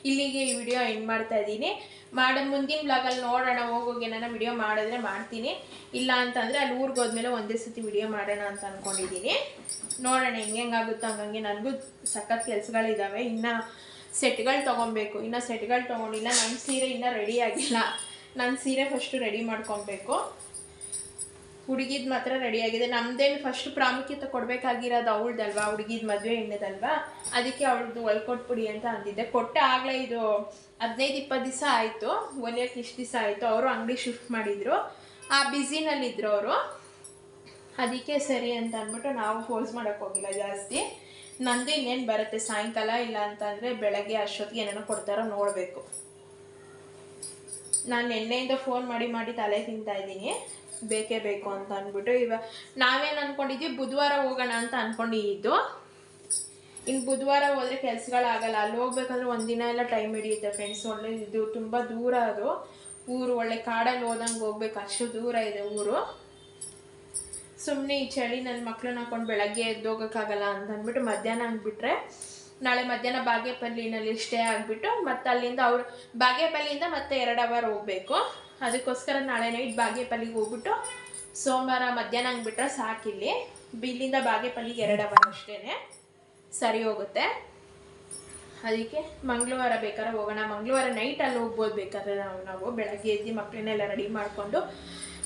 ಇಲ್ಲಿಗೆ ಈ ವಿಡಿಯೋ ಎಂಡ್ ಮಾಡ್ತಾ ಇದ್ದೀನಿ. ಮಾಡ ಮುಂದಿನ ಬ್ಲಾಗಲ್ಲಿ ನೋಡೋಣ. ಹೋಗೋಗಿ ಏನಾರ ವಿಡಿಯೋ ಮಾಡಿದ್ರೆ ಮಾಡ್ತೀನಿ. ಇಲ್ಲ ಅಂತಂದರೆ ಅಲ್ಲಿ ಊರಿಗೆ ಹೋದ್ಮೇಲೆ ಒಂದೇ ಸತಿ ವಿಡಿಯೋ ಮಾಡೋಣ ಅಂತ ಅಂದ್ಕೊಂಡಿದ್ದೀನಿ ನೋಡೋಣ ಹೆಂಗೆ ಹೆಂಗಾಗುತ್ತೋ ಹಂಗಂಗೆ. ನನಗೂ ಸಖತ್ ಕೆಲಸಗಳಿದ್ದಾವೆ ಇನ್ನು ಸೆಟ್ಗಳು ತೊಗೊಬೇಕು. ಇನ್ನು ಸೆಟ್ಗಳು ತೊಗೊಂಡಿಲ್ಲ ನನ್ನ ಸೀರೆ ಇನ್ನೂ ರೆಡಿ ಆಗಿಲ್ಲ. ನನ್ನ ಸೀರೆ ಫಸ್ಟು ರೆಡಿ ಮಾಡ್ಕೊಬೇಕು. ಹುಡುಗಿದ್ ಮಾತ್ರ ರೆಡಿ ಆಗಿದೆ. ನಮ್ದೇನು ಫಸ್ಟ್ ಪ್ರಾಮುಖ್ಯತೆ ಕೊಡಬೇಕಾಗಿರೋದು ಅವಳ್ದಲ್ವಾ? ಹುಡುಗಿದ್ ಮದುವೆ ಹೆಣ್ಣದಲ್ವಾ ಅದಕ್ಕೆ ಅವಳದು ಹೊಲ್ಕೊಟ್ಬಿಡಿ ಅಂತ ಅಂದಿದ್ದೆ. ಕೊಟ್ಟೆ ಆಗಲೇ ಇದು ಹದಿನೈದು ಇಪ್ಪತ್ತು ದಿವಸ ಆಯಿತು. ಹೊಲಿಯೋಕೆ ಇಷ್ಟು ದಿವಸ ಆಯಿತು. ಅವರು ಅಂಗಡಿ ಶಿಫ್ಟ್ ಮಾಡಿದರು. ಆ ಬ್ಯುಸಿನಲ್ಲಿದ್ದರು ಅವರು. ಅದಕ್ಕೆ ಸರಿ ಅಂತ ಅಂದ್ಬಿಟ್ಟು ನಾವು ಫೋರ್ಸ್ ಮಾಡೋಕ್ಕೆ ಹೋಗಿಲ್ಲ ಜಾಸ್ತಿ. ನಂದು ಇನ್ನೇನು ಬರುತ್ತೆ? ಸಾಯಂಕಾಲ ಇಲ್ಲ ಅಂತಂದರೆ ಬೆಳಗ್ಗೆ ಅಷ್ಟೊತ್ತಿಗೆ ಏನೇನೋ ಕೊಡ್ತಾರೋ ನೋಡಬೇಕು. ನಾನು ಎಣ್ಣೆಯಿಂದ ಫೋನ್ ಮಾಡಿ ಮಾಡಿ ತಲೆ ತಿಂತಾ ಇದ್ದೀನಿ. ಬೇಕೇ ಬೇಕು ಅಂತ ಅಂದ್ಬಿಟ್ಟು ಇವಾಗ ನಾವೇನು ಅಂದ್ಕೊಂಡಿದ್ವಿ ಬುಧವಾರ ಹೋಗೋಣ ಅಂತ ಅಂದ್ಕೊಂಡಿದ್ದು ಇನ್ನು ಬುಧವಾರ ಹೋದರೆ ಕೆಲಸಗಳಾಗಲ್ಲ. ಅಲ್ಲಿ ಹೋಗ್ಬೇಕಂದ್ರೆ ಒಂದಿನ ಎಲ್ಲ ಟೈಮ್ ಹಿಡಿಯುತ್ತೆ ಫ್ರೆಂಡ್ಸ್ ಒಳ್ಳೆ ಇದು ತುಂಬ ದೂರ ಅದು. ಊರು, ಒಳ್ಳೆ ಕಾಡಲ್ಲಿ ಹೋದಂಗೆ ಹೋಗ್ಬೇಕು. ಅಷ್ಟು ದೂರ ಇದೆ ಊರು. ಸುಮ್ಮನೆ ಈ ಚಳಿ ನನ್ನ ಮಕ್ಕಳನ್ನ ಹಾಕೊಂಡು ಬೆಳಗ್ಗೆ ಎದ್ದು ಹೋಗೋಕ್ಕಾಗಲ್ಲ ಅಂತ ಅಂದ್ಬಿಟ್ಟು ಮಧ್ಯಾಹ್ನ ಅಂದ್ಬಿಟ್ರೆ, ನಾಳೆ ಮಧ್ಯಾಹ್ನ ಬಾಗೇಪಲ್ಲಿನಲ್ಲಿ ಸ್ಟೇ ಆಗಿಬಿಟ್ಟು ಮತ್ತೆ ಅಲ್ಲಿಂದ ಅವ್ರು, ಬಾಗೇಪಲ್ಲಿಯಿಂದ ಮತ್ತೆ ಎರಡು ಅವರ್ ಹೋಗಬೇಕು. ಅದಕ್ಕೋಸ್ಕರ ನಾಳೆ ನೈಟ್ ಬಾಗೇಪಲ್ಲಿಗೆ ಹೋಗ್ಬಿಟ್ಟು ಸೋಮವಾರ ಮಧ್ಯಾಹ್ನ ಹಂಗ್ಬಿಟ್ರೆ ಸಾಕಿಲ್ಲಿ ಬಿಲ್ಲಿಂದ ಬಾಗೇಪಲ್ಲಿಗೆ ಎರಡು ಅವರ್ ಅಷ್ಟೇ ಸರಿ ಹೋಗುತ್ತೆ. ಅದಕ್ಕೆ ಮಂಗಳವಾರ ಬೇಕಾದ್ರೆ ಹೋಗೋಣ. ಮಂಗಳವಾರ ನೈಟ್ ಅಲ್ಲಿ ಹೋಗ್ಬೋದು ಬೇಕಾದ್ರೆ ನಾವು ನಾವು ಬೆಳಗ್ಗೆ ಎದ್ದು ಮಕ್ಕಳನ್ನೆಲ್ಲ ರೆಡಿ ಮಾಡಿಕೊಂಡು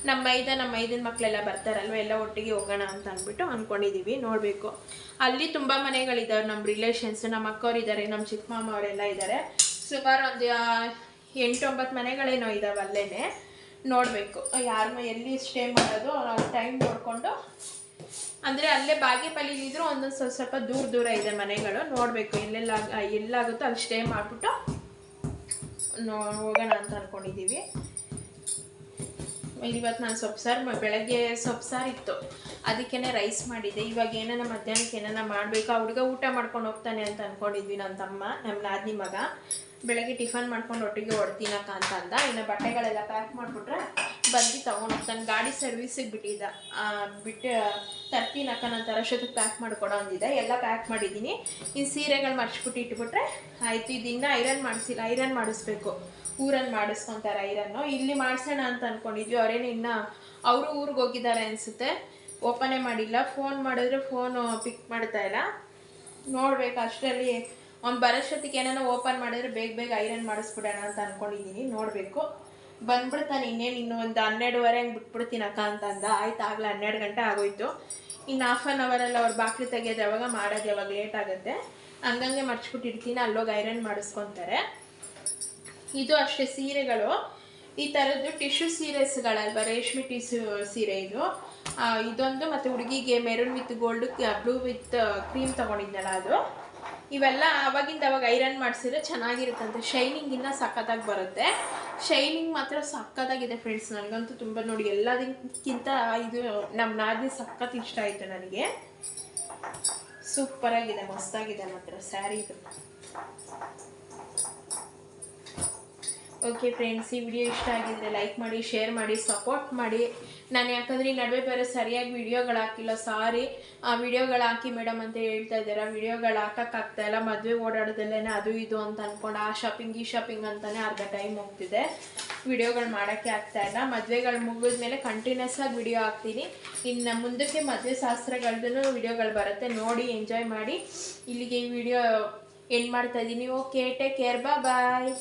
ನಮ್ಮ ಮೈದ ನಮ್ಮ ಮೈದಿನ ಮಕ್ಕಳೆಲ್ಲ ಬರ್ತಾರಲ್ವ, ಎಲ್ಲ ಒಟ್ಟಿಗೆ ಹೋಗೋಣ ಅಂತ ಅಂದ್ಬಿಟ್ಟು ಅಂದ್ಕೊಂಡಿದ್ದೀವಿ ನೋಡಬೇಕು. ಅಲ್ಲಿ ತುಂಬ ಮನೆಗಳಿದ್ದಾವೆ ನಮ್ಮ ರಿಲೇಷನ್ಸ್ ನಮ್ಮ ಅಕ್ಕವ್ರು ಇದ್ದಾರೆ ನಮ್ಮ ಚಿಕ್ಕಮ್ಮ ಅವರೆಲ್ಲ ಇದ್ದಾರೆ. ಸುಮಾರು ಒಂದು ಆ, ಎಂಟು ಒಂಬತ್ತು ಮನೆಗಳೇನೋ ಇದ್ದಾವೆ ಅಲ್ಲೇ ನೋಡಬೇಕು. ಯಾರು ಎಲ್ಲಿ ಸ್ಟೇ ಮಾಡೋದು ಟೈಮ್ ನೋಡಿಕೊಂಡು. ಅಂದರೆ ಅಲ್ಲೇ ಬಾಗೇಪಲ್ಲಿಲಿದ್ರು ಒಂದೊಂದು ಸ್ವಲ್ಪ ಸ್ವಲ್ಪ ದೂರ ದೂರ ಇದೆ ಮನೆಗಳು ನೋಡಬೇಕು ಎಲ್ಲೆಲ್ಲ ಎಲ್ಲಾಗುತ್ತೋ ಅಲ್ಲಿ ಸ್ಟೇ ಮಾಡಿಬಿಟ್ಟು ನೋ ಹೋಗೋಣ ಅಂತ ಅಂದ್ಕೊಂಡಿದ್ದೀವಿ ಇವತ್ತು ನಾನು ಸೊಪ್ಸಾರು ಬೆಳಗ್ಗೆ ಬೆಳಗ್ಗೆ ಸೊಪ್ಸಾರು ಇತ್ತು. ಅದಕ್ಕೇ ರೈಸ್ ಮಾಡಿದ್ದೆ ಇವಾಗ ಏನಾರ ಮಧ್ಯಾಹ್ನಕ್ಕೆ ಏನಾನ ಮಾಡಬೇಕು ಆ ಹುಡುಗ ಊಟ ಮಾಡ್ಕೊಂಡು ಹೋಗ್ತಾನೆ ಅಂತ ಅಂದ್ಕೊಂಡಿದ್ವಿ ನನ್ನ ತಮ್ಮ ನಮ್ಮ ನಾದಿ ಮಗ. ಬೆಳಗ್ಗೆ ಟಿಫನ್ ಮಾಡ್ಕೊಂಡು ಒಟ್ಟಿಗೆ ಹೊಡ್ತೀನಕ್ಕ ಅಂತ ಅಂದ ಇನ್ನು ಬಟ್ಟೆಗಳೆಲ್ಲ ಪ್ಯಾಕ್ ಮಾಡಿಬಿಟ್ರೆ ಬಂದು ತೊಗೊಂಡು ಹೋಗ್ತಾನೆ. ಗಾಡಿ ಸರ್ವಿಸಿಗೆ ಬಿಟ್ಟಿದ್ದ. ಬಿಟ್ಟು ತರ್ತೀನಕ್ಕ ನಾನು ತರಶೋದಕ್ಕೆ ಪ್ಯಾಕ್ ಮಾಡಿಕೊಡೋ ಅಂದಿದ್ದೆ. ಎಲ್ಲ ಪ್ಯಾಕ್ ಮಾಡಿದ್ದೀನಿ. ಈ ಸೀರೆಗಳು ಮರ್ಚ್ಬಿಟ್ಟು ಇಟ್ಬಿಟ್ರೆ ಆಯಿತು ಇದನ್ನ ಐರನ್ ಮಾಡಿಸಿಲ್ಲ ಐರನ್ ಮಾಡಿಸ್ಬೇಕು. ಊರಲ್ಲಿ ಮಾಡಿಸ್ಕೊತಾರೆ ಐರನ್ನು ಇಲ್ಲಿ ಮಾಡಿಸೋಣ ಅಂತ ಅಂದ್ಕೊಂಡಿದ್ವಿ ಅವರೇನು ಇನ್ನು ಅವರು ಊರಿಗೆ ಹೋಗಿದ್ದಾರೆ ಅನಿಸುತ್ತೆ. ಓಪನೇ ಮಾಡಿಲ್ಲ. ಫೋನ್ ಮಾಡಿದ್ರೆ ಫೋನು ಪಿಕ್ ಮಾಡ್ತಾ ಇಲ್ಲ. ನೋಡ್ಬೇಕು, ಅಷ್ಟರಲ್ಲಿ ಅವ್ನು ಬರೋಷ್ಟೊತ್ತಿಗೆ ಏನಾನ ಓಪನ್ ಮಾಡಿದ್ರೆ ಬೇಗ ಬೇಗ ಐರನ್ ಮಾಡಿಸ್ಬಿಡೋಣ ಅಂತ ಅನ್ಕೊಂಡಿದ್ದೀನಿ, ನೋಡಬೇಕು. ಬಂದ್ಬಿಡ್ತಾನೆ ಇನ್ನೇನು ಇನ್ನು ಒಂದು ಹನ್ನೆರಡುವರೆ ಹಂಗೆ ಬಿಟ್ಬಿಡ್ತೀನಿ ಅಕ್ಕ ಅಂತ ಅಂದ. ಆಯ್ತು, ಆಗಲೇ ಹನ್ನೆರಡು ಗಂಟೆ ಆಗೋಯ್ತು. ಇನ್ನು ಹಾಫ್ ಆನ್ ಅವರಲ್ಲಿ ಅವ್ರು ಬಾಕ್ಲಿ ತೆಗೆಯೋದು ಯಾವಾಗ? ಮಾಡೋದು ಯಾವಾಗ? ಲೇಟ್ ಆಗುತ್ತೆ. ಹಂಗಂಗೆ ಮರ್ಚ್ಬಿಟ್ಟಿರ್ತೀನಿ, ಅಲ್ಲೋಗಿ ಐರನ್ ಮಾಡಿಸ್ಕೊತಾರೆ. ಇದು ಅಷ್ಟೇ ಸೀರೆಗಳು. ಈ ಥರದ್ದು ಟಿಶ್ಯೂ ಸೀರೆಸ್ಗಳಲ್ವ? ರೇಷ್ಮೆ ಟಿಶ್ಯೂ ಸೀರೆ ಇದು. ಇದೊಂದು ಮತ್ತು ಹುಡುಗಿಗೆ maroon with gold blue with cream ತೊಗೊಂಡಿದ್ನಲ್ಲ ಅದು. ಇವೆಲ್ಲ ಆವಾಗಿಂದ ಅವಾಗ ಐರನ್ ಮಾಡಿಸಿದ್ರೆ ಚೆನ್ನಾಗಿರುತ್ತಂತೆ. ಶೈನಿಂಗ್ ಇನ್ನೂ ಸಖತ್ತಾಗಿ ಬರುತ್ತೆ. ಶೈನಿಂಗ್ ಮಾತ್ರ ಸಖತ್ತಾಗಿದೆ ಫ್ರೆಂಡ್ಸ್ ನನಗಂತೂ ತುಂಬ ನೋಡಿ ಎಲ್ಲದಕ್ಕಿಂತ ಇದು ನಮ್ಮ ನಾದಿ ಸಖತ್ ಇಷ್ಟ ಆಯಿತು ನನಗೆ. ಸೂಪರಾಗಿದೆ ಮಸ್ತಾಗಿದೆ ಮಾತ್ರ ಸ್ಯಾರಿ ಇದು. ಓಕೆ ಫ್ರೆಂಡ್ಸ್ ಈ ವಿಡಿಯೋ ಇಷ್ಟ ಆಗಿದ್ರೆ ಲೈಕ್ ಮಾಡಿ ಶೇರ್ ಮಾಡಿ ಸಪೋರ್ಟ್ ಮಾಡಿ. ನಾನು ಯಾಕಂದ್ರೆ ಈ ನಡುವೆ ಬೇರೆ ಸರಿಯಾಗಿ ವಿಡಿಯೋಗಳು ಹಾಕಿಲ್ಲ ಸಾರಿ ಆ ವಿಡಿಯೋಗಳು ಹಾಕಿ ಮೇಡಮ್ ಅಂತ ಹೇಳ್ತಾ ಇದ್ದಾರೆ. ವಿಡಿಯೋಗಳು ಹಾಕೋಕ್ಕಾಗ್ತಾ ಇಲ್ಲ. ಮದುವೆ ಓಡಾಡೋದಲ್ಲೇ ಅದು ಇದು ಅಂತ ಅಂದ್ಕೊಂಡು ಆ ಶಾಪಿಂಗ್ ಈ ಶಾಪಿಂಗ್ ಅಂತಾನೆ ಅರ್ಧ ಟೈಮ್ ಹೋಗ್ತಿದೆ. ವಿಡಿಯೋಗಳು ಮಾಡೋಕ್ಕೆ ಆಗ್ತಾ ಇಲ್ಲ. ಮದುವೆಗಳು ಮುಗಿದ್ಮೇಲೆ ಕಂಟಿನ್ಯೂಸ್ ಆಗಿ ವಿಡಿಯೋ ಹಾಕ್ತೀನಿ. ಇನ್ನು ಮುಂದಕ್ಕೆ ಮದುವೆ ಶಾಸ್ತ್ರಗಳದ್ದು ವಿಡಿಯೋಗಳು ಬರುತ್ತೆ. ನೋಡಿ ಎಂಜಾಯ್ ಮಾಡಿ. ಇಲ್ಲಿಗೆ ಈ ವಿಡಿಯೋ ಎಂಡ್ ಮಾಡ್ತಾ ಇದ್ದೀನಿ. ಓಕೆ ಟೇಕ್ ಕೇರ್ ಬಾ ಬಾಯ್